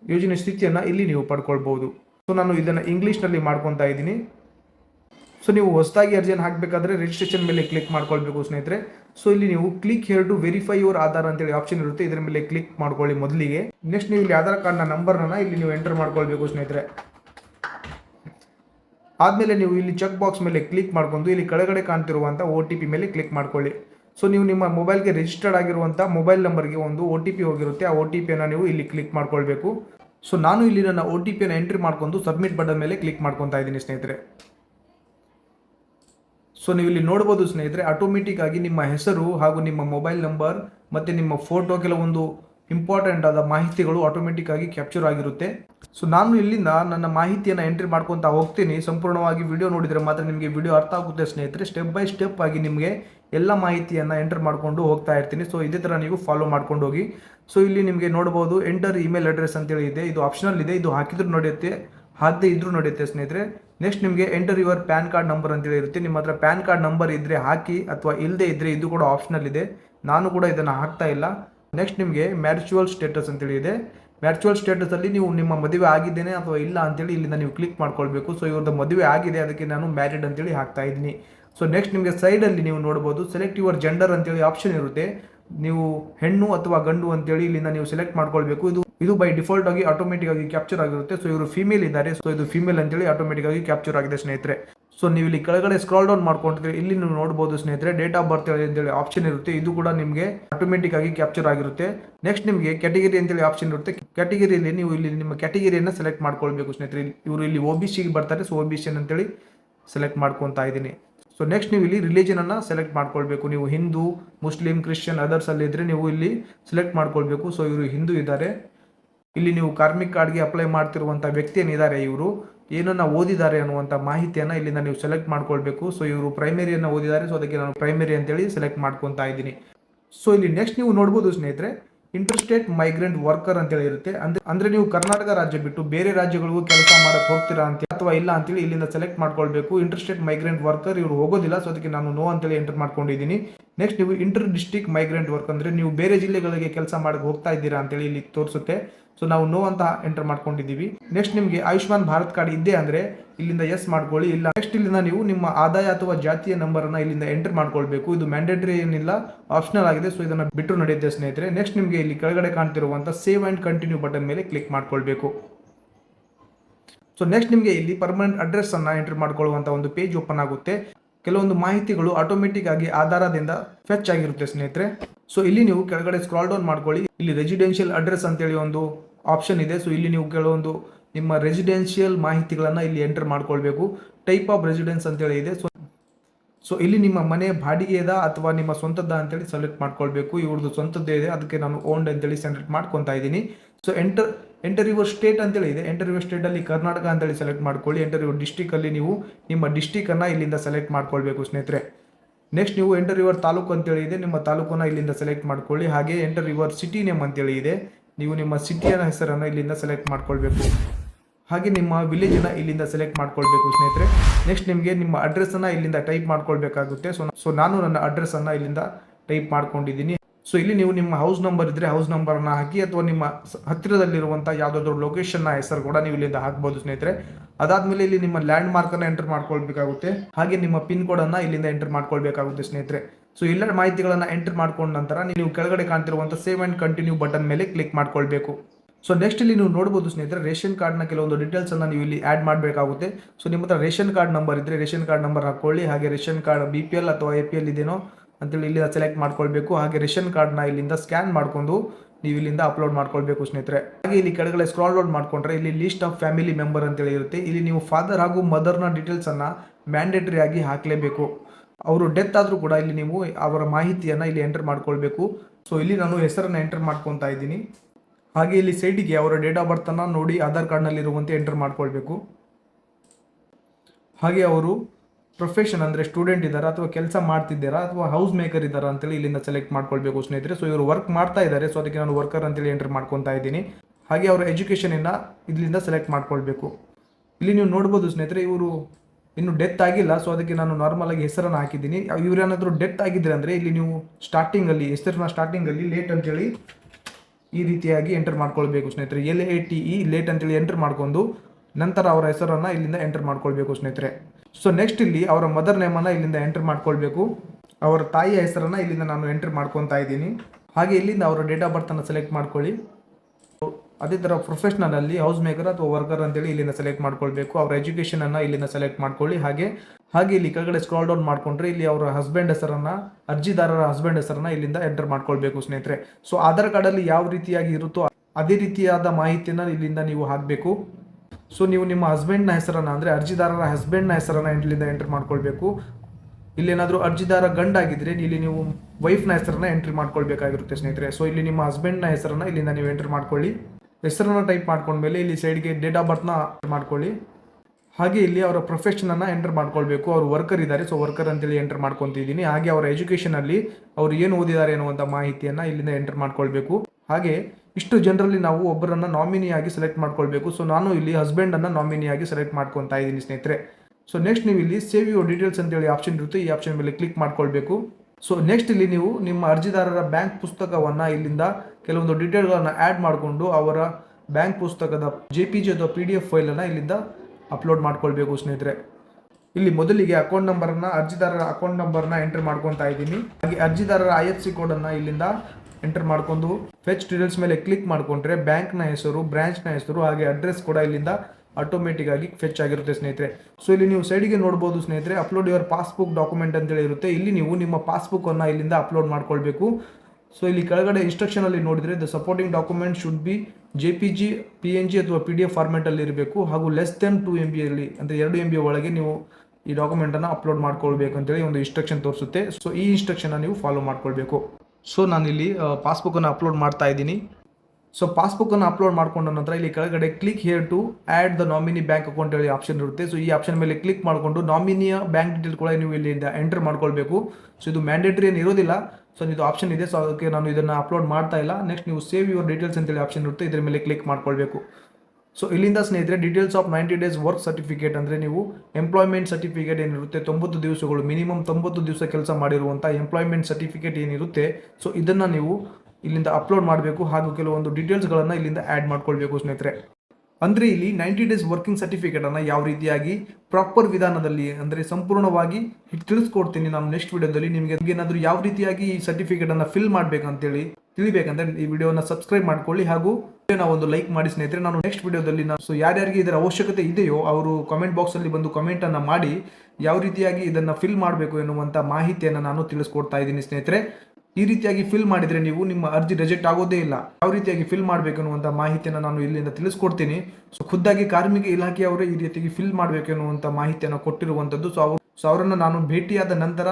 S1: ಯೋಜನೆ ಸ್ಥಿತಿಯನ್ನು ಇಲ್ಲಿ ನೀವು ಪಡ್ಕೊಳ್ಬಹುದು ಸೊ ನಾನು ಇದನ್ನು ಇಂಗ್ಲೀಷ್ನಲ್ಲಿ ಮಾಡ್ಕೊತಾ ಇದ್ದೀನಿ. ಸೊ ನೀವು ಹೊಸದಾಗಿ ಅರ್ಜಿಯನ್ನು ಹಾಕಬೇಕಾದ್ರೆ ರಿಜಿಸ್ಟ್ರೇಷನ್ ಮೇಲೆ ಕ್ಲಿಕ್ ಮಾಡ್ಕೊಳ್ಬೇಕು ಸ್ನೇಹಿತರೆ. ಸೊ ಇಲ್ಲಿ ನೀವು click here to verify your Aadhaar ಅಂತೇಳಿ ಆಪ್ಷನ್ ಇರುತ್ತೆ. ಇದರ ಮೇಲೆ ಕ್ಲಿಕ್ ಮಾಡ್ಕೊಳ್ಳಿ ಮೊದಲಿಗೆ. ನೆಕ್ಸ್ಟ್ ನೀವು ಇಲ್ಲಿ ಆಧಾರ್ ಕಾರ್ಡ್ನ ನಂಬರ್ನ ಇಲ್ಲಿ ನೀವು ಎಂಟರ್ ಮಾಡ್ಕೊಳ್ಬೇಕು ಸ್ನೇಹಿತರೆ. ಆದಮೇಲೆ ನೀವು ಇಲ್ಲಿ ಚೆಕ್ ಬಾಕ್ಸ್ ಮೇಲೆ ಕ್ಲಿಕ್ ಮಾಡ್ಕೊಂಡು ಇಲ್ಲಿ ಕೆಳಗಡೆ ಕಾಣ್ತಿರುವಂಥ ಒ ಟಿ ಪಿ ಮೇಲೆ ಕ್ಲಿಕ್ ಮಾಡ್ಕೊಳ್ಳಿ. ಸೊ ನೀವು ನಿಮ್ಮ ಮೊಬೈಲ್ಗೆ ರಿಜಿಸ್ಟರ್ಡ್ ಆಗಿರುವಂಥ ಮೊಬೈಲ್ ನಂಬರ್ಗೆ ಒಂದು ಒ ಟಿ ಪಿ ಹೋಗಿರುತ್ತೆ. ಆ ಒ ಟಿ ಪಿಯನ್ನು ನೀವು ಇಲ್ಲಿ ಕ್ಲಿಕ್ ಮಾಡ್ಕೊಳ್ಬೇಕು. ಸೊ ನಾನು ಇಲ್ಲಿ ನನ್ನ ಒ ಟಿ ಪಿಯನ್ನು ಎಂಟ್ರಿ ಮಾಡ್ಕೊಂಡು ಸಬ್ಮಿಟ್ ಬಟನ್ ಮೇಲೆ ಕ್ಲಿಕ್ ಮಾಡ್ಕೊತಾ ಇದ್ದೀನಿ ಸ್ನೇಹಿತರೆ. ಸೊ ನೀವು ಇಲ್ಲಿ ನೋಡ್ಬೋದು ಸ್ನೇಹಿತರೆ ಆಟೋಮೆಟಿಕ್ ಆಗಿ ನಿಮ್ಮ ಹೆಸರು ಹಾಗೂ ನಿಮ್ಮ ಮೊಬೈಲ್ ನಂಬರ್ ಮತ್ತು ನಿಮ್ಮ ಫೋಟೋ ಕೆಲವೊಂದು ಇಂಪಾರ್ಟೆಂಟ್ ಆದ ಮಾಹಿತಿಗಳು ಆಟೋಮೆಟಿಕ್ ಆಗಿ ಕ್ಯಾಪ್ಚರ್ ಆಗಿರುತ್ತೆ. ಸೊ ನಾನು ಇಲ್ಲಿಂದ ನನ್ನ ಮಾಹಿತಿಯನ್ನು ಎಂಟ್ರಿ ಮಾಡ್ಕೊತಾ ಹೋಗ್ತೀನಿ. ಸಂಪೂರ್ಣವಾಗಿ ವಿಡಿಯೋ ನೋಡಿದರೆ ಮಾತ್ರ ನಿಮಗೆ ವಿಡಿಯೋ ಅರ್ಥ ಆಗುತ್ತೆ ಸ್ನೇಹಿತರೆ. ಸ್ಟೆಪ್ ಬೈ ಸ್ಟೆಪ್ ಆಗಿ ನಿಮಗೆ ಎಲ್ಲ ಮಾಹಿತಿಯನ್ನು ಎಂಟರ್ ಮಾಡಿಕೊಂಡು ಹೋಗ್ತಾ ಇರ್ತೀನಿ. ಸೊ ಇದೇ ಥರ ನೀವು ಫಾಲೋ ಮಾಡ್ಕೊಂಡು ಹೋಗಿ. ಸೊ ಇಲ್ಲಿ ನಿಮಗೆ ನೋಡ್ಬೋದು ಎಂಟರ್ ಇಮೇಲ್ ಅಡ್ರೆಸ್ ಅಂತೇಳಿ ಇದೆ. ಇದು ಆಪ್ಷನಲ್ ಇದೆ. ಇದು ಹಾಕಿದ್ರು ನಡೆಯುತ್ತೆ, ಹಾಕದೇ ಇದ್ರೂ ನಡೆಯುತ್ತೆ ಸ್ನೇಹಿತರೆ. ನೆಕ್ಸ್ಟ್ ನಿಮಗೆ enter your PAN card number ಅಂತೇಳಿ ಇರುತ್ತೆ. ನಿಮ್ಮ ಹತ್ರ ಪ್ಯಾನ್ ಕಾರ್ಡ್ ನಂಬರ್ ಇದ್ದರೆ ಹಾಕಿ, ಅಥವಾ ಇಲ್ಲದೆ ಇದ್ದರೆ ಇದು ಕೂಡ ಆಪ್ಷನಲ್ ಇದೆ. ನಾನು ಕೂಡ ಇದನ್ನು ಹಾಕ್ತಾ ಇಲ್ಲ. ನೆಕ್ಸ್ಟ್ ನಿಮಗೆ ಮ್ಯಾರಿಚುವಲ್ ಸ್ಟೇಟಸ್ ಅಂತೇಳಿ ಇದೆ. ಮ್ಯಾರಿಚುವಲ್ ಸ್ಟೇಟಸಲ್ಲಿ ನೀವು ನಿಮ್ಮ ಮದುವೆ ಆಗಿದ್ದೇನೆ ಅಥವಾ ಇಲ್ಲ ಅಂತೇಳಿ ಇಲ್ಲಿಂದ ನೀವು ಕ್ಲಿಕ್ ಮಾಡ್ಕೊಳ್ಬೇಕು. ಸೊ ಇವ್ರದ್ದು ಮದುವೆ ಆಗಿದೆ, ಅದಕ್ಕೆ ನಾನು ಮ್ಯಾರಿಡ್ ಅಂತೇಳಿ ಹಾಕ್ತಾ ಇದ್ದೀನಿ. ಸೊ ನೆಕ್ಸ್ಟ್ ನಿಮಗೆ ಸೈಡಲ್ಲಿ ನೀವು ನೋಡ್ಬೋದು ಸೆಲೆಕ್ಟ್ ಯುವರ್ ಜೆಂಡರ್ ಅಂತೇಳಿ ಆಪ್ಷನ್ ಇರುತ್ತೆ. ನೀವು ಹೆಣ್ಣು ಅಥವಾ ಗಂಡು ಅಂತೇಳಿ ಇಲ್ಲಿಂದ ನೀವು ಸೆಲೆಕ್ಟ್ ಮಾಡ್ಕೊಳ್ಬೇಕು. ಇದು ಇದು ಬೈ ಡಿಫಾಲ್ಟ್ ಆಗಿ ಆಟೋಮೆಟಿಕ್ ಆಗಿ ಕ್ಯಾಪ್ಚರ್ ಆಗಿರುತ್ತೆ. ಸೊ ಇವರು ಫೀಮೇಲ್ ಇದ್ದಾರೆ. ಸೊ ಇದು ಫೀಮೇಲ್ ಅಂತೇಳಿ ಆಟೋಮೆಟಿಕ್ ಆಗಿ ಕ್ಯಾಪ್ಚರ್ ಆಗಿದೆ, ಸ್ನೇಹಿತರೆ. ಸೊ ನೀವು ಇಲ್ಲಿ ಕೆಳಗಡೆ ಸ್ಕ್ರಾಲ್ ಡೌನ್ ಮಾಡ್ಕೊಂಡ್ರೆ ಇಲ್ಲಿ ನೀವು ನೋಡಬಹುದು ಸ್ನೇಹಿತರೆ ಡೇಟ್ ಆಫ್ ಬರ್ತ್ ಅಂತೇಳಿ ಆಪ್ಷನ್ ಇರುತ್ತೆ. ಇದು ಕೂಡ ನಿಮಗೆ ಆಟೋಮೆಟಿಕ್ ಆಗಿ ಕ್ಯಾಪ್ಚರ್ ಆಗಿರುತ್ತೆ. ನೆಕ್ಸ್ಟ್ ನಿಮಗೆ ಕ್ಯಾಟಗರಿ ಅಂತೇಳಿ ಆಪ್ಷನ್ ಇರುತ್ತೆ. ಕ್ಯಾಟಗರಿಯಲ್ಲಿ ನೀವು ಇಲ್ಲಿ ನಿಮ್ಮ ಕ್ಯಾಟಗರಿಯನ್ನು ಸೆಲೆಕ್ಟ್ ಮಾಡ್ಕೊಳ್ಬೇಕು ಸ್ನೇಹಿತರೆ. ಇವರು ಇಲ್ಲಿ ಒ ಬಿ ಸಿಗೆ ಬರ್ತಾರೆ. ಸೊ ಒ ಬಿ ಸಿ ಅಂತೇಳಿ ಸೆಲೆಕ್ಟ್ ಮಾಡ್ಕೊತಾ ಇದ್ದೀನಿ. ಸೊ ನೆಕ್ಸ್ಟ್ ನೀವು ಇಲ್ಲಿ ರಿಲಿಜನ್ ಅನ್ನ ಸೆಲೆಕ್ಟ್ ಮಾಡ್ಕೊಳ್ಬೇಕು. ನೀವು ಹಿಂದೂ, ಮುಸ್ಲಿಂ, ಕ್ರಿಶ್ಚಿಯನ್ ಅದರ್ಸ್ ಅಲ್ಲಿ ಇದ್ರೆ ನೀವು ಇಲ್ಲಿ ಸೆಲೆಕ್ಟ್ ಮಾಡ್ಕೊಳ್ಬೇಕು. ಸೊ ಇವರು ಹಿಂದೂ ಇದ್ದಾರೆ. ಇಲ್ಲಿ ನೀವು ಕಾರ್ಮಿಕ್ ಕಾರ್ಡ್ಗೆ ಅಪ್ಲೈ ಮಾಡ್ತಿರುವಂಥ ವ್ಯಕ್ತಿ ಏನಿದ್ದಾರೆ ಇವರು? ಏನನ್ನ ಓದಿದ್ದಾರೆ ಅನ್ನುವಂಥ ಮಾಹಿತಿಯನ್ನು ಇಲ್ಲಿಂದ ನೀವು ಸೆಲೆಕ್ಟ್ ಮಾಡ್ಕೊಳ್ಬೇಕು. ಸೊ ಇವರು ಪ್ರೈಮರಿಯನ್ನು ಓದಿದ್ದಾರೆ. ಸೊ ಅದಕ್ಕೆ ನಾನು ಪ್ರೈಮರಿ ಅಂತೇಳಿ ಸೆಲೆಕ್ಟ್ ಮಾಡ್ಕೊತಾ ಇದ್ದೀನಿ. ಸೊ ಇಲ್ಲಿ ನೆಕ್ಸ್ಟ್ ನೀವು ನೋಡ್ಬೋದು ಸ್ನೇಹಿತರೆ ಇಂಟರ್ಸ್ಟೇಟ್ ಮೈಗ್ರೆಂಟ್ ವರ್ಕರ್ ಅಂತೇಳಿ ಇರುತ್ತೆ. ಅಂದ್ರೆ ಅಂದ್ರೆ ನೀವು ಕರ್ನಾಟಕ ರಾಜ್ಯ ಬಿಟ್ಟು ಬೇರೆ ರಾಜ್ಯಗಳಿಗೂ ಕೆಲಸ ಮಾಡಕ್ಕೆ ಹೋಗ್ತೀರಾ ಅಂತ ಅಥವಾ ಇಲ್ಲ ಅಂತೇಳಿ ಇಲ್ಲಿಂದ ಸೆಲೆಕ್ಟ್ ಮಾಡ್ಕೊಳ್ಬೇಕು. ಇಂಟರ್ಸ್ಟೇಟ್ ಮೈಗ್ರೆಂಟ್ ವರ್ಕರ್ ಇವರು ಹೋಗೋದಿಲ್ಲ ಸೊ ಅದಕ್ಕೆ ನಾನು ನೋ ಅಂತೇಳಿ ಎಂಟರ್ ಮಾಡ್ಕೊಂಡಿದ್ದೀನಿ. ನೆಕ್ಸ್ಟ್ ನೀವು ಇಂಟರ್ ಡಿಸ್ಟಿಕ್ ಮೈಗ್ರೆಂಟ್ ವರ್ಕ್ ಅಂದ್ರೆ ನೀವು ಬೇರೆ ಜಿಲ್ಲೆಗಳಿಗೆ ಕೆಲಸ ಮಾಡಕ್ಕೆ ಹೋಗ್ತಾ ಇದ್ದೀರಾ ಅಂತೇಳಿ ಇಲ್ಲಿ ತೋರಿಸುತ್ತೆ. ಸೊ ನಾವು ನೋ ಅಂತ ಎಂಟರ್ ಮಾಡ್ಕೊಂಡಿದ್ದೀವಿ. ನೆಕ್ಸ್ಟ್ ನಿಮಗೆ ಆಯುಷ್ಮಾನ್ ಭಾರತ್ ಕಾರ್ಡ್ ಇದೆ ಅಂದ್ರೆ ಇಲ್ಲಿಂದ ಎಸ್ ಮಾಡ್ಕೊಳ್ಳಿ. ಇಲ್ಲ ನೆಕ್ಸ್ಟ್ ಇಲ್ಲಿಂದ ನೀವು ನಿಮ್ಮ ಆದಾಯ ಅಥವಾ ಜಾತಿಯ ನಂಬರ್ ಅನ್ನ ಇಲ್ಲಿಂದ ಎಂಟರ್ ಮಾಡ್ಕೊಳ್ಬೇಕು. ಇದು ಮ್ಯಾಂಡೇಟರಿ ಏನಿಲ್ಲ ಆಪ್ಷನಲ್ ಆಗಿದೆ ಸೊ ಇದನ್ನ ಬಿಟ್ಟು ನಡೆಯುತ್ತೆ ಸ್ನೇಹಿತರೆ. ನೆಕ್ಸ್ಟ್ ನಿಮಗೆ ಇಲ್ಲಿ ಕೆಳಗಡೆ ಕಾಣ್ತಿರುವಂತ ಸೇವ್ ಅಂಡ್ ಕಂಟಿನ್ಯೂ ಬಟನ್ ಮೇಲೆ ಕ್ಲಿಕ್ ಮಾಡ್ಕೊಳ್ಬೇಕು. ಸೊ ನೆಕ್ಸ್ಟ್ ನಿಮಗೆ ಇಲ್ಲಿ ಪರ್ಮನೆಂಟ್ ಅಡ್ರೆಸ್ ಅನ್ನ ಮಾಡ್ಕೊಳ್ಳುವಂಥ ಒಂದು ಪೇಜ್ ಓಪನ್ ಆಗುತ್ತೆ. ಕೆಲವೊಂದು ಮಾಹಿತಿಗಳು ಆಟೋಮೆಟಿಕ್ ಆಗಿ ಆಧಾರದಿಂದ ಫೆಚ್ ಆಗಿರುತ್ತೆ ಸ್ನೇಹಿತರೆ. ಸೊ ಇಲ್ಲಿ ನೀವು ಕೆಳಗಡೆ ಸ್ಕ್ರಾಲ್ ಡೌನ್ ಮಾಡ್ಕೊಳ್ಳಿ. ಇಲ್ಲಿ ರೆಸಿಡೆನ್ಷಿಯಲ್ ಅಡ್ರೆಸ್ ಅಂತೇಳಿ ಒಂದು ಆಪ್ಷನ್ ಇದೆ. ಸೊ ಇಲ್ಲಿ ನೀವು ಕೆಲವೊಂದು ನಿಮ್ಮ ರೆಸಿಡೆನ್ಷಿಯಲ್ ಮಾಹಿತಿಗಳನ್ನು ಇಲ್ಲಿ ಎಂಟರ್ ಮಾಡ್ಕೊಳ್ಬೇಕು. ಟೈಪ್ ಆಫ್ ರೆಸಿಡೆನ್ಸ್ ಅಂತೇಳಿ ಇದೆ. ಸೊ ಸೊ ಇಲ್ಲಿ ನಿಮ್ಮ ಮನೆ ಬಾಡಿಗೆದ ಅಥವಾ ನಿಮ್ಮ ಸ್ವಂತದ ಅಂತೇಳಿ ಸೆಲೆಕ್ಟ್ ಮಾಡ್ಕೊಳ್ಬೇಕು. ಇವ್ರದ್ದು ಸ್ವಂತದ್ದೇ ಇದೆ. ಅದಕ್ಕೆ ನಾನು ಓನ್ಡ್ ಅಂತೇಳಿ ಸೆಲೆಕ್ಟ್ ಮಾಡ್ಕೊತಾ ಇದ್ದೀನಿ. So enter enter your state ಅಂತೇಳಿ ಇದೆ. ಎಂಟರ್ ಯುವರ್ ಸ್ಟೇಟಲ್ಲಿ ಕರ್ನಾಟಕ ಅಂತೇಳಿ ಸೆಲೆಕ್ಟ್ ಮಾಡ್ಕೊಳ್ಳಿ. ಎಂಟರ್ ಯುವರ್ ಡಿಸ್ಟಿಕಲ್ಲಿ ನೀವು ನಿಮ್ಮ ಡಿಸ್ಟಿಕನ್ನು ಇಲ್ಲಿಂದ ಸೆಲೆಕ್ಟ್ ಮಾಡ್ಕೊಳ್ಬೇಕು ಸ್ನೇಹಿತರೆ. ನೆಕ್ಸ್ಟ್ ನೀವು ಎಂಟರ್ ಯುವರ್ ತಾಲೂಕು ಅಂತೇಳಿ ಇದೆ. ನಿಮ್ಮ ತಾಲೂಕನ್ನು ಇಲ್ಲಿಂದ ಸೆಲೆಕ್ಟ್ ಮಾಡ್ಕೊಳ್ಳಿ. ಹಾಗೆ ಎಂಟರ್ ಯುವರ್ ಸಿಟಿ ನೇಮ್ ಅಂತೇಳಿ ಇದೆ. ನೀವು ನಿಮ್ಮ ಸಿಟಿಯ ಹೆಸರನ್ನು ಇಲ್ಲಿಂದ ಸೆಲೆಕ್ಟ್ ಮಾಡ್ಕೊಳ್ಬೇಕು. ಹಾಗೆ ನಿಮ್ಮ ವಿಲೇಜನ್ನು ಇಲ್ಲಿಂದ ಸೆಲೆಕ್ಟ್ ಮಾಡ್ಕೊಳ್ಬೇಕು ಸ್ನೇಹಿತರೆ. ನೆಕ್ಸ್ಟ್ ನಿಮಗೆ ನಿಮ್ಮ ಅಡ್ರೆಸ್ಸನ್ನು ಇಲ್ಲಿಂದ ಟೈಪ್ ಮಾಡ್ಕೊಳ್ಬೇಕಾಗುತ್ತೆ. ಸೊ ಸೊ ನಾನು ನನ್ನ ಅಡ್ರೆಸ್ಸನ್ನು ಇಲ್ಲಿಂದ ಟೈಪ್ ಮಾಡ್ಕೊಂಡಿದ್ದೀನಿ. ಸೊ ಇಲ್ಲಿ ನೀವು ನಿಮ್ಮ ಹೌಸ್ ನಂಬರ್ ಇದ್ದರೆ ಹೌಸ್ ನಂಬರ್ನ ಹಾಕಿ ಅಥವಾ ನಿಮ್ಮ ಹತ್ತಿರದಲ್ಲಿರುವಂಥ ಯಾವುದಾದ್ರೂ ಲೊಕೇಶನ್ನ ಹೆಸರು ಕೂಡ ನೀವು ಇಲ್ಲಿಂದ ಹಾಕ್ಬೋದು ಸ್ನೇಹಿತರೆ. ಅದಾದಮೇಲೆ ಇಲ್ಲಿ ನಿಮ್ಮ ಲ್ಯಾಂಡ್ ಮಾರ್ಕನ್ನು ಎಂಟರ್ ಮಾಡ್ಕೊಳ್ಬೇಕಾಗುತ್ತೆ. ಹಾಗೆ ನಿಮ್ಮ ಪಿನ್ ಕೋಡನ್ನು ಇಲ್ಲಿಂದ ಎಂಟರ್ ಮಾಡ್ಕೊಳ್ಬೇಕಾಗುತ್ತೆ ಸ್ನೇಹಿತರೆ. ಸೊ ಎಲ್ಲ ಮಾಹಿತಿಗಳನ್ನು ಎಂಟರ್ ಮಾಡ್ಕೊಂಡ ನಂತರ ನೀವು ಕೆಳಗಡೆ ಕಾಣ್ತಿರುವಂಥ ಸೇವ್ ಆ್ಯಂಡ್ ಕಂಟಿನ್ಯೂ ಬಟನ್ ಮೇಲೆ ಕ್ಲಿಕ್ ಮಾಡ್ಕೊಳ್ಬೇಕು. ಸೊ ನೆಕ್ಸ್ಟ್ ಇಲ್ಲಿ ನೀವು ನೋಡ್ಬೋದು ಸ್ನೇಹಿತರೆ, ರೇಷನ್ ಕಾರ್ಡ್ನ ಕೆಲವೊಂದು ಡೀಟೇಲ್ಸ್ ಅನ್ನ ನೀವು ಇಲ್ಲಿ ಆ್ಯಡ್ ಮಾಡಬೇಕಾಗುತ್ತೆ. ಸೊ ನಿಮ್ಮ ಹತ್ರ ರೇಷನ್ ಕಾರ್ಡ್ ನಂಬರ್ ಇದ್ದರೆ ರೇಷನ್ ಕಾರ್ಡ್ ನಂಬರ್ ಹಾಕ್ಕೊಳ್ಳಿ. ಹಾಗೆ ration card B P L ಅಥವಾ ಎ ಪಿ ಎಲ್ ಇದೇನೋ ಅಂತೇಳಿ ಇಲ್ಲಿ ಸೆಲೆಕ್ಟ್ ಮಾಡ್ಕೊಳ್ಬೇಕು. ಹಾಗೆ ರೇಷನ್ ಕಾರ್ಡ್ನ ಇಲ್ಲಿಂದ ಸ್ಕ್ಯಾನ್ ಮಾಡ್ಕೊಂಡು ನೀವು ಇಲ್ಲಿಂದ ಅಪ್ಲೋಡ್ ಮಾಡ್ಕೊಳ್ಬೇಕು ಸ್ನೇಹಿತರೆ. ಹಾಗೆ ಇಲ್ಲಿ ಕೆಳಗಡೆ ಸ್ಕ್ರಾಲ್ ಡೌನ್ ಮಾಡ್ಕೊಂಡ್ರೆ ಇಲ್ಲಿ ಲಿಸ್ಟ್ ಆಫ್ ಫ್ಯಾಮಿಲಿ ಮೆಂಬರ್ ಅಂತೇಳಿ ಇರುತ್ತೆ. ಇಲ್ಲಿ ನೀವು ಫಾದರ್ ಹಾಗೂ ಮದರ್ನ ಡೀಟೇಲ್ಸನ್ನು ಮ್ಯಾಂಡೇಟರಿ ಆಗಿ ಹಾಕಲೇಬೇಕು. ಅವರು ಡೆತ್ ಆದರೂ ಕೂಡ ಇಲ್ಲಿ ನೀವು ಅವರ ಮಾಹಿತಿಯನ್ನು ಇಲ್ಲಿ ಎಂಟರ್ ಮಾಡ್ಕೊಳ್ಬೇಕು. ಸೊ ಇಲ್ಲಿ ನಾನು ಹೆಸರನ್ನು ಎಂಟರ್ ಮಾಡ್ಕೊತಾ ಇದ್ದೀನಿ. ಹಾಗೆ ಇಲ್ಲಿ ಸೈಡಿಗೆ ಅವರ ಡೇಟ್ ಆಫ್ ಬರ್ತನ್ನು ನೋಡಿ, ಆಧಾರ್ ಕಾರ್ಡ್ನಲ್ಲಿರುವಂತೆ ಎಂಟರ್ ಮಾಡ್ಕೊಳ್ಬೇಕು. ಹಾಗೆ ಅವರು ಪ್ರೊಫೆಷನ್ ಅಂದರೆ ಸ್ಟೂಡೆಂಟ್ ಇದ್ದಾರಾ ಅಥವಾ ಕೆಲಸ ಮಾಡ್ತಿದ್ದೀರಾ ಅಥವಾ ಹೌಸ್ ಮೇಕರ್ ಇದ್ದಾರಾ ಅಂತೇಳಿ ಇಲ್ಲಿಂದ ಸೆಲೆಕ್ಟ್ ಮಾಡ್ಕೊಳ್ಬೇಕು ಸ್ನೇಹಿತರೆ. ಸೊ ಇವರು ವರ್ಕ್ ಮಾಡ್ತಾ ಇದ್ದಾರೆ ಸೊ ಅದಕ್ಕೆ ನಾನು ವರ್ಕರ್ ಅಂತೇಳಿ ಎಂಟರ್ ಮಾಡ್ಕೊತಾ ಇದ್ದೀನಿ. ಹಾಗೆ ಅವರ ಎಜುಕೇಷನನ್ನು ಇಲ್ಲಿಂದ ಸೆಲೆಕ್ಟ್ ಮಾಡ್ಕೊಳ್ಬೇಕು. ಇಲ್ಲಿ ನೀವು ನೋಡ್ಬೋದು ಸ್ನೇಹಿತರೆ, ಇವರು ಇನ್ನು ಡೆತ್ ಆಗಿಲ್ಲ. ಸೊ ಅದಕ್ಕೆ ನಾನು ನಾರ್ಮಲ್ ಆಗಿ ಹೆಸರನ್ನು ಹಾಕಿದ್ದೀನಿ. ಇವರೇನಾದರೂ ಡೆತ್ ಆಗಿದ್ರೆ ಅಂದರೆ ಇಲ್ಲಿ ನೀವು ಸ್ಟಾರ್ಟಿಂಗಲ್ಲಿ ಹೆಸರನ್ನ ಸ್ಟಾರ್ಟಿಂಗಲ್ಲಿ ಲೇಟ್ ಅಂತೇಳಿ ಈ ರೀತಿಯಾಗಿ ಎಂಟರ್ ಮಾಡ್ಕೊಳ್ಬೇಕು ಸ್ನೇಹಿತರೆ. L A T E late ಅಂತೇಳಿ ಎಂಟರ್ ಮಾಡ್ಕೊಂಡು ನಂತರ ಅವರ ಹೆಸರನ್ನು ಇಲ್ಲಿಂದ ಎಂಟರ್ ಮಾಡ್ಕೊಳ್ಬೇಕು ಸ್ನೇಹಿತರೆ. ಸೊ ನೆಕ್ಸ್ಟ್ ಇಲ್ಲಿ ಅವರ ಮದರ್ ನೇಮನ್ನು ಇಲ್ಲಿಂದ ಎಂಟ್ರ್ ಮಾಡ್ಕೊಳ್ಬೇಕು. ಅವರ ತಾಯಿಯ ಹೆಸರನ್ನು ಇಲ್ಲಿಂದ ನಾನು ಎಂಟ್ರ್ ಮಾಡ್ಕೊತಾ ಇದ್ದೀನಿ. ಹಾಗೆ ಇಲ್ಲಿಂದ ಅವರ ಡೇಟ್ ಆಫ್ ಬರ್ತನ್ನು ಸೆಲೆಕ್ಟ್ ಮಾಡ್ಕೊಳ್ಳಿ. ಅದೇ ಥರ ಪ್ರೊಫೆಷ್ನಲಲ್ಲಿ ಹೌಸ್ ಮೇಕರ್ ಅಥವಾ ವರ್ಕರ್ ಅಂತೇಳಿ ಇಲ್ಲಿಂದ ಸೆಲೆಕ್ಟ್ ಮಾಡ್ಕೊಳ್ಬೇಕು. ಅವರ ಎಜುಕೇಷನನ್ನು ಇಲ್ಲಿಂದ ಸೆಲೆಕ್ಟ್ ಮಾಡ್ಕೊಳ್ಳಿ. ಹಾಗೆ ಹಾಗೆ ಇಲ್ಲಿ ಕೆಳಗಡೆ ಸ್ಕ್ರಾಲ್ ಡೌನ್ ಮಾಡ್ಕೊಂಡ್ರೆ ಇಲ್ಲಿ ಅವರ ಹಸ್ಬೆಂಡ್ ಹೆಸರನ್ನ, ಅರ್ಜಿದಾರರ ಹಸ್ಬೆಂಡ್ ಹೆಸರನ್ನ ಇಲ್ಲಿಂದ ಎಂಟರ್ ಮಾಡ್ಕೊಳ್ಬೇಕು ಸ್ನೇಹಿತರೆ. ಸೊ ಆಧಾರ್ ಕಾರ್ಡಲ್ಲಿ ಯಾವ ರೀತಿಯಾಗಿ ಇರುತ್ತೋ ಅದೇ ರೀತಿಯಾದ ಮಾಹಿತಿಯನ್ನು ಇಲ್ಲಿಂದ ನೀವು ಹಾಕಬೇಕು. ಸೊ ನೀವು ನಿಮ್ಮ ಹಸ್ಬೆಂಡ್ನ ಹೆಸರನ್ನು, ಅಂದರೆ ಅರ್ಜಿದಾರರ ಹಸ್ಬೆಂಡ್ನ ಹೆಸರನ್ನ ಇಲ್ಲಿಂದ ಎಂಟ್ರಿ ಮಾಡ್ಕೊಳ್ಬೇಕು. ಇಲ್ಲೇನಾದರೂ ಅರ್ಜಿದಾರ ಗಂಡಾಗಿದ್ದರೆ ಇಲ್ಲಿ ನೀವು ವೈಫ್ನ ಹೆಸರನ್ನ ಎಂಟ್ರಿ ಮಾಡ್ಕೊಳ್ಬೇಕಾಗಿರುತ್ತೆ, ಸ್ನೇಹಿತರೆ. ಸೊ ಇಲ್ಲಿ ನಿಮ್ಮ ಹಸ್ಬೆಂಡ್ನ ಹೆಸರನ್ನ ಇಲ್ಲಿಂದ ನೀವು ಎಂಟ್ರಿ ಮಾಡ್ಕೊಳ್ಳಿ. ಹೆಸರನ್ನ ಟೈಪ್ ಮಾಡ್ಕೊಂಡ್ಮೇಲೆ ಇಲ್ಲಿ ಸೈಡ್ಗೆ ಡೇಟ್ ಆಫ್ ಬರ್ತ್ನ ಮಾಡ್ಕೊಳ್ಳಿ. ಹಾಗೆ ಇಲ್ಲಿ ಅವರ ಪ್ರೊಫೆಷನನ್ನು ಎಂಟರ್ ಮಾಡ್ಕೊಳ್ಬೇಕು. ಅವರು ವರ್ಕರ್ ಇದ್ದಾರೆ ಸೊ ವರ್ಕರ್ ಅಂತೇಳಿ ಎಂಟರ್ ಮಾಡ್ಕೊತಿದ್ದೀನಿ. ಹಾಗೆ ಅವರ ಎಜುಕೇಷನಲ್ಲಿ ಅವರು ಏನು ಓದಿದ್ದಾರೆ ಅನ್ನುವಂಥ ಮಾಹಿತಿಯನ್ನು ಇಲ್ಲಿಂದ ಎಂಟರ್ ಮಾಡ್ಕೊಳ್ಬೇಕು. ಹಾಗೆ ಇಷ್ಟು ಜನರಲ್ಲಿ ನಾವು ಒಬ್ಬರನ್ನು ನಾಮಿನಿಯಾಗಿ ಸೆಲೆಕ್ಟ್ ಮಾಡ್ಕೊಳ್ಬೇಕು. ಸೊ ನಾನು ಇಲ್ಲಿ ಹಸ್ಬೆಂಡನ್ನು ನಾಮಿನಿಯಾಗಿ ಸೆಲೆಕ್ಟ್ ಮಾಡ್ಕೊತಾ ಇದ್ದೀನಿ ಸ್ನೇಹಿತರೆ. ಸೊ ನೆಕ್ಸ್ಟ್ ನೀವು ಇಲ್ಲಿ ಸೇವ್ ಯುವರ್ ಡೀಟೇಲ್ಸ್ ಅಂತೇಳಿ ಆಪ್ಷನ್ ಇರುತ್ತೆ. ಈ ಆಪ್ಷನ್ ಮೇಲೆ ಕ್ಲಿಕ್ ಮಾಡ್ಕೊಳ್ಬೇಕು. ಸೊ ನೆಕ್ಸ್ಟ್ ಇಲ್ಲಿ ನೀವು ನಿಮ್ಮ ಅರ್ಜಿದಾರರ ಬ್ಯಾಂಕ್ ಪುಸ್ತಕವನ್ನು ಇಲ್ಲಿಂದ ಕೆಲವೊಂದು ಡೀಟೇಲ್ಗಳನ್ನು ಆ್ಯಡ್ ಮಾಡಿಕೊಂಡು ಅವರ ಬ್ಯಾಂಕ್ ಪುಸ್ತಕದ ಜೆ ಪಿ ಜಿ ಅಥವಾ ಪಿ ಡಿ ಎಫ್ ಫೈಲನ್ನು ಇಲ್ಲಿಂದ ಅಪ್ಲೋಡ್ ಮಾಡ್ಕೊಳ್ಬೇಕು ಸ್ನೇಹಿತರೆ. ಇಲ್ಲಿ ಮೊದಲಿಗೆ ಅಕೌಂಟ್ ನಂಬರನ್ನು ಅರ್ಜಿದಾರರ ಅಕೌಂಟ್ ನಂಬರ್ನ ಎಂಟರ್ ಮಾಡ್ಕೊತಾ ಇದ್ದೀನಿ. ಹಾಗೆ ಅರ್ಜಿದಾರರ ಐ ಎಫ್ ಸಿ ಕೋಡನ್ನು ಇಲ್ಲಿಂದ ಎಂಟರ್ ಮಾಡ್ಕೊಂಡು ಫೆಚ್ ಡೀಟೇಲ್ಸ್ ಮೇಲೆ ಕ್ಲಿಕ್ ಮಾಡಿಕೊಂಡ್ರೆ ಬ್ಯಾಂಕ್ನ ಹೆಸರು ಬ್ರಾಂಚ್ನ ಹೆಸರು, ಹಾಗೆ ಅಡ್ರೆಸ್ ಕೂಡ ಇಲ್ಲಿಂದ ಆಟೋಮೆಟಿಕ್ ಆಗಿ ಫೆಚ್ ಆಗಿರುತ್ತೆ ಸ್ನೇಹಿತರೆ. ಸೊ ಇಲ್ಲಿ ನೀವು ಸೈಡಿಗೆ ನೋಡ್ಬೋದು ಸ್ನೇಹಿತರೆ ಅಪ್ಲೋಡ್ ಯುವರ್ ಪಾಸ್ಬುಕ್ ಡಾಕ್ಯುಮೆಂಟ್ ಅಂತೇಳಿ ಇರುತ್ತೆ. ಇಲ್ಲಿ ನೀವು ನಿಮ್ಮ ಪಾಸ್ಬುಕ್ಕನ್ನು ಇಲ್ಲಿಂದ ಅಪ್ಲೋಡ್ ಮಾಡ್ಕೊಳ್ಬೇಕು. ಸೊ ಇಲ್ಲಿ ಕೆಳಗಡೆ ಇನ್ಸ್ಟ್ರಕ್ಷನ್ ಅಲ್ಲಿ ನೋಡಿದ್ರೆ the supporting document should be J P G P N G ಅಥವಾ ಪಿ ಡಿ ಎಫ್ ಫಾರ್ಮೆಟಲ್ಲಿ ಇರಬೇಕು. ಹಾಗೂ less than two M B ಅಲ್ಲಿ, ಅಂದರೆ ಎರಡು ಎಂ ಬಿ ಒಳಗೆ ನೀವು ಈ ಡಾಕ್ಯುಮೆಂಟ್ ಅನ್ನು ಅಪ್ಲೋಡ್ ಮಾಡ್ಕೊಳ್ಬೇಕು ಅಂತೇಳಿ ಒಂದು ಇನ್ಸ್ಟ್ರಕ್ಷನ್ ತೋರಿಸುತ್ತೆ. ಸೊ ಈ ಇನ್ಸ್ಟ್ರಕ್ಷನ್ ನೀವು ಫಾಲೋ ಮಾಡ್ಕೊಳ್ಬೇಕು. ಸೊ ನಾನಿಲ್ಲಿ ಪಾಸ್ಬುಕ್ಕನ್ನು ಅಪ್ಲೋಡ್ ಮಾಡ್ತಾ ಇದ್ದೀನಿ. ಸೊ ಪಾಸ್ಬುಕ್ಕನ್ನು ಅಪ್ಲೋಡ್ ಮಾಡ್ಕೊಂಡ ನಂತರ ಇಲ್ಲಿ ಕೆಳಗಡೆ click here to add the nominee bank account ಹೇಳಿ ಆಪ್ಷನ್ ಇರುತ್ತೆ. ಸೊ ಈ ಆಪ್ಷನ್ ಮೇಲೆ ಕ್ಲಿಕ್ ಮಾಡಿಕೊಂಡು ನಾಮಿನಿಯ ಬ್ಯಾಂಕ್ ಡೀಟೇಲ್ ಕೂಡ ನೀವು ಇಲ್ಲಿಂದ ಎಂಟರ್ ಮಾಡ್ಕೊಳ್ಬೇಕು. ಸೊ ಇದು ಮ್ಯಾಂಡೇಟರಿ ಏನು ಇರೋದಿಲ್ಲ. ಸೊ ಇದು ಆಪ್ಷನ್ ಇದೆ. ಸೊ ಅದಕ್ಕೆ ನಾನು ಇದನ್ನು ಅಪ್ಲೋಡ್ ಮಾಡ್ತಾ ಇಲ್ಲ. ನೆಕ್ಸ್ಟ್ ನೀವು ಸೇವ್ ಯುವರ್ ಡೀಟೇಲ್ಸ್ ಅಂತೇಳಿ ಆಪ್ಷನ್ ಇರುತ್ತೆ. ಇದರ ಮೇಲೆ ಕ್ಲಿಕ್ ಮಾಡ್ಕೊಳ್ಬೇಕು. ಸೊ ಇಲ್ಲಿಂದ ಸ್ನೇಹಿತರೆ details of ninety days work certificate ಅಂದರೆ ನೀವು ಎಂಪ್ಲಾಯ್ಮೆಂಟ್ ಸರ್ಟಿಫಿಕೇಟ್ ಏನಿರುತ್ತೆ, ತೊಂಬತ್ತು ದಿವಸಗಳು ಮಿನಿಮಮ್ ತೊಂಬತ್ತು ದಿವಸ ಕೆಲಸ ಮಾಡಿರುವಂಥ ಎಂಪ್ಲಾಯ್ಮೆಂಟ್ ಸರ್ಟಿಫಿಕೇಟ್ ಏನಿರುತ್ತೆ ಸೊ ಇದನ್ನು ನೀವು ಇಲ್ಲಿಂದ ಅಪ್ಲೋಡ್ ಮಾಡಬೇಕು ಹಾಗೂ ಕೆಲವೊಂದು ಡೀಟೇಲ್ಸ್ಗಳನ್ನು ಇಲ್ಲಿಂದ ಆ್ಯಡ್ ಮಾಡ್ಕೊಳ್ಬೇಕು ಸ್ನೇಹಿತರೆ. ಅಂದರೆ ಇಲ್ಲಿ ನೈಂಟಿ ಡೇಸ್ ವರ್ಕಿಂಗ್ ಸರ್ಟಿಫಿಕೇಟನ್ನು ಯಾವ ರೀತಿಯಾಗಿ ಪ್ರಾಪರ್ ವಿಧಾನದಲ್ಲಿ ಅಂದರೆ ಸಂಪೂರ್ಣವಾಗಿ ತಿಳಿಸ್ಕೊಡ್ತೀನಿ ನಾನು ನೆಕ್ಸ್ಟ್ ವಿಡಿಯೋದಲ್ಲಿ. ನಿಮಗೆ ಏನಾದರೂ ಯಾವ ರೀತಿಯಾಗಿ ಈ ಸರ್ಟಿಫಿಕೇಟನ್ನು ಫಿಲ್ ಮಾಡಬೇಕಂತೇಳಿ ತಿಳಿಬೇಕಂದ್ರೆ ಈ ವಿಡಿಯೋನ ಸಬ್ಸ್ಕ್ರೈಬ್ ಮಾಡ್ಕೊಳ್ಳಿ ಹಾಗೂ ವಿಡಿಯೋನ ಒಂದು ಲೈಕ್ ಮಾಡಿ ಸ್ನೇಹಿತರೆ, ನಾನು ನೆಕ್ಸ್ಟ್ ವಿಡಿಯೋದಲ್ಲಿ ನಾನು ಸೊ ಯಾರ್ಯಾರಿಗೆ ಇದರ ಅವಶ್ಯಕತೆ ಇದೆಯೋ ಅವರು ಕಮೆಂಟ್ ಬಾಕ್ಸಲ್ಲಿ ಬಂದು ಕಮೆಂಟನ್ನು ಮಾಡಿ ಯಾವ ರೀತಿಯಾಗಿ ಇದನ್ನು ಫಿಲ್ ಮಾಡಬೇಕು ಎನ್ನುವಂಥ ಮಾಹಿತಿಯನ್ನು ನಾನು ತಿಳಿಸ್ಕೊಡ್ತಾ ಇದ್ದೀನಿ ಸ್ನೇಹಿತರೆ. ಈ ರೀತಿಯಾಗಿ ಫಿಲ್ ಮಾಡಿದರೆ ನೀವು ನಿಮ್ಮ ಅರ್ಜಿ ರಿಜೆಕ್ಟ್ ಆಗೋದೇ ಇಲ್ಲ. ಯಾವ ರೀತಿಯಾಗಿ ಫಿಲ್ ಮಾಡಬೇಕು ಅನ್ನುವಂಥ ಮಾಹಿತಿಯನ್ನು ನಾನು ಇಲ್ಲಿಂದ ತಿಳಿಸ್ಕೊಡ್ತೀನಿ. ಸೊ ಖುದ್ದಾಗಿ ಕಾರ್ಮಿಕ ಇಲಾಖೆಯವರೇ ಈ ರೀತಿಯಾಗಿ ಫಿಲ್ ಮಾಡಬೇಕು ಅನ್ನುವಂಥ ಮಾಹಿತಿಯನ್ನು ಕೊಟ್ಟಿರುವಂಥದ್ದು ಸೊ ಅವರು ಸೊ ಅವರನ್ನು ನಾನು ಭೇಟಿಯಾದ ನಂತರ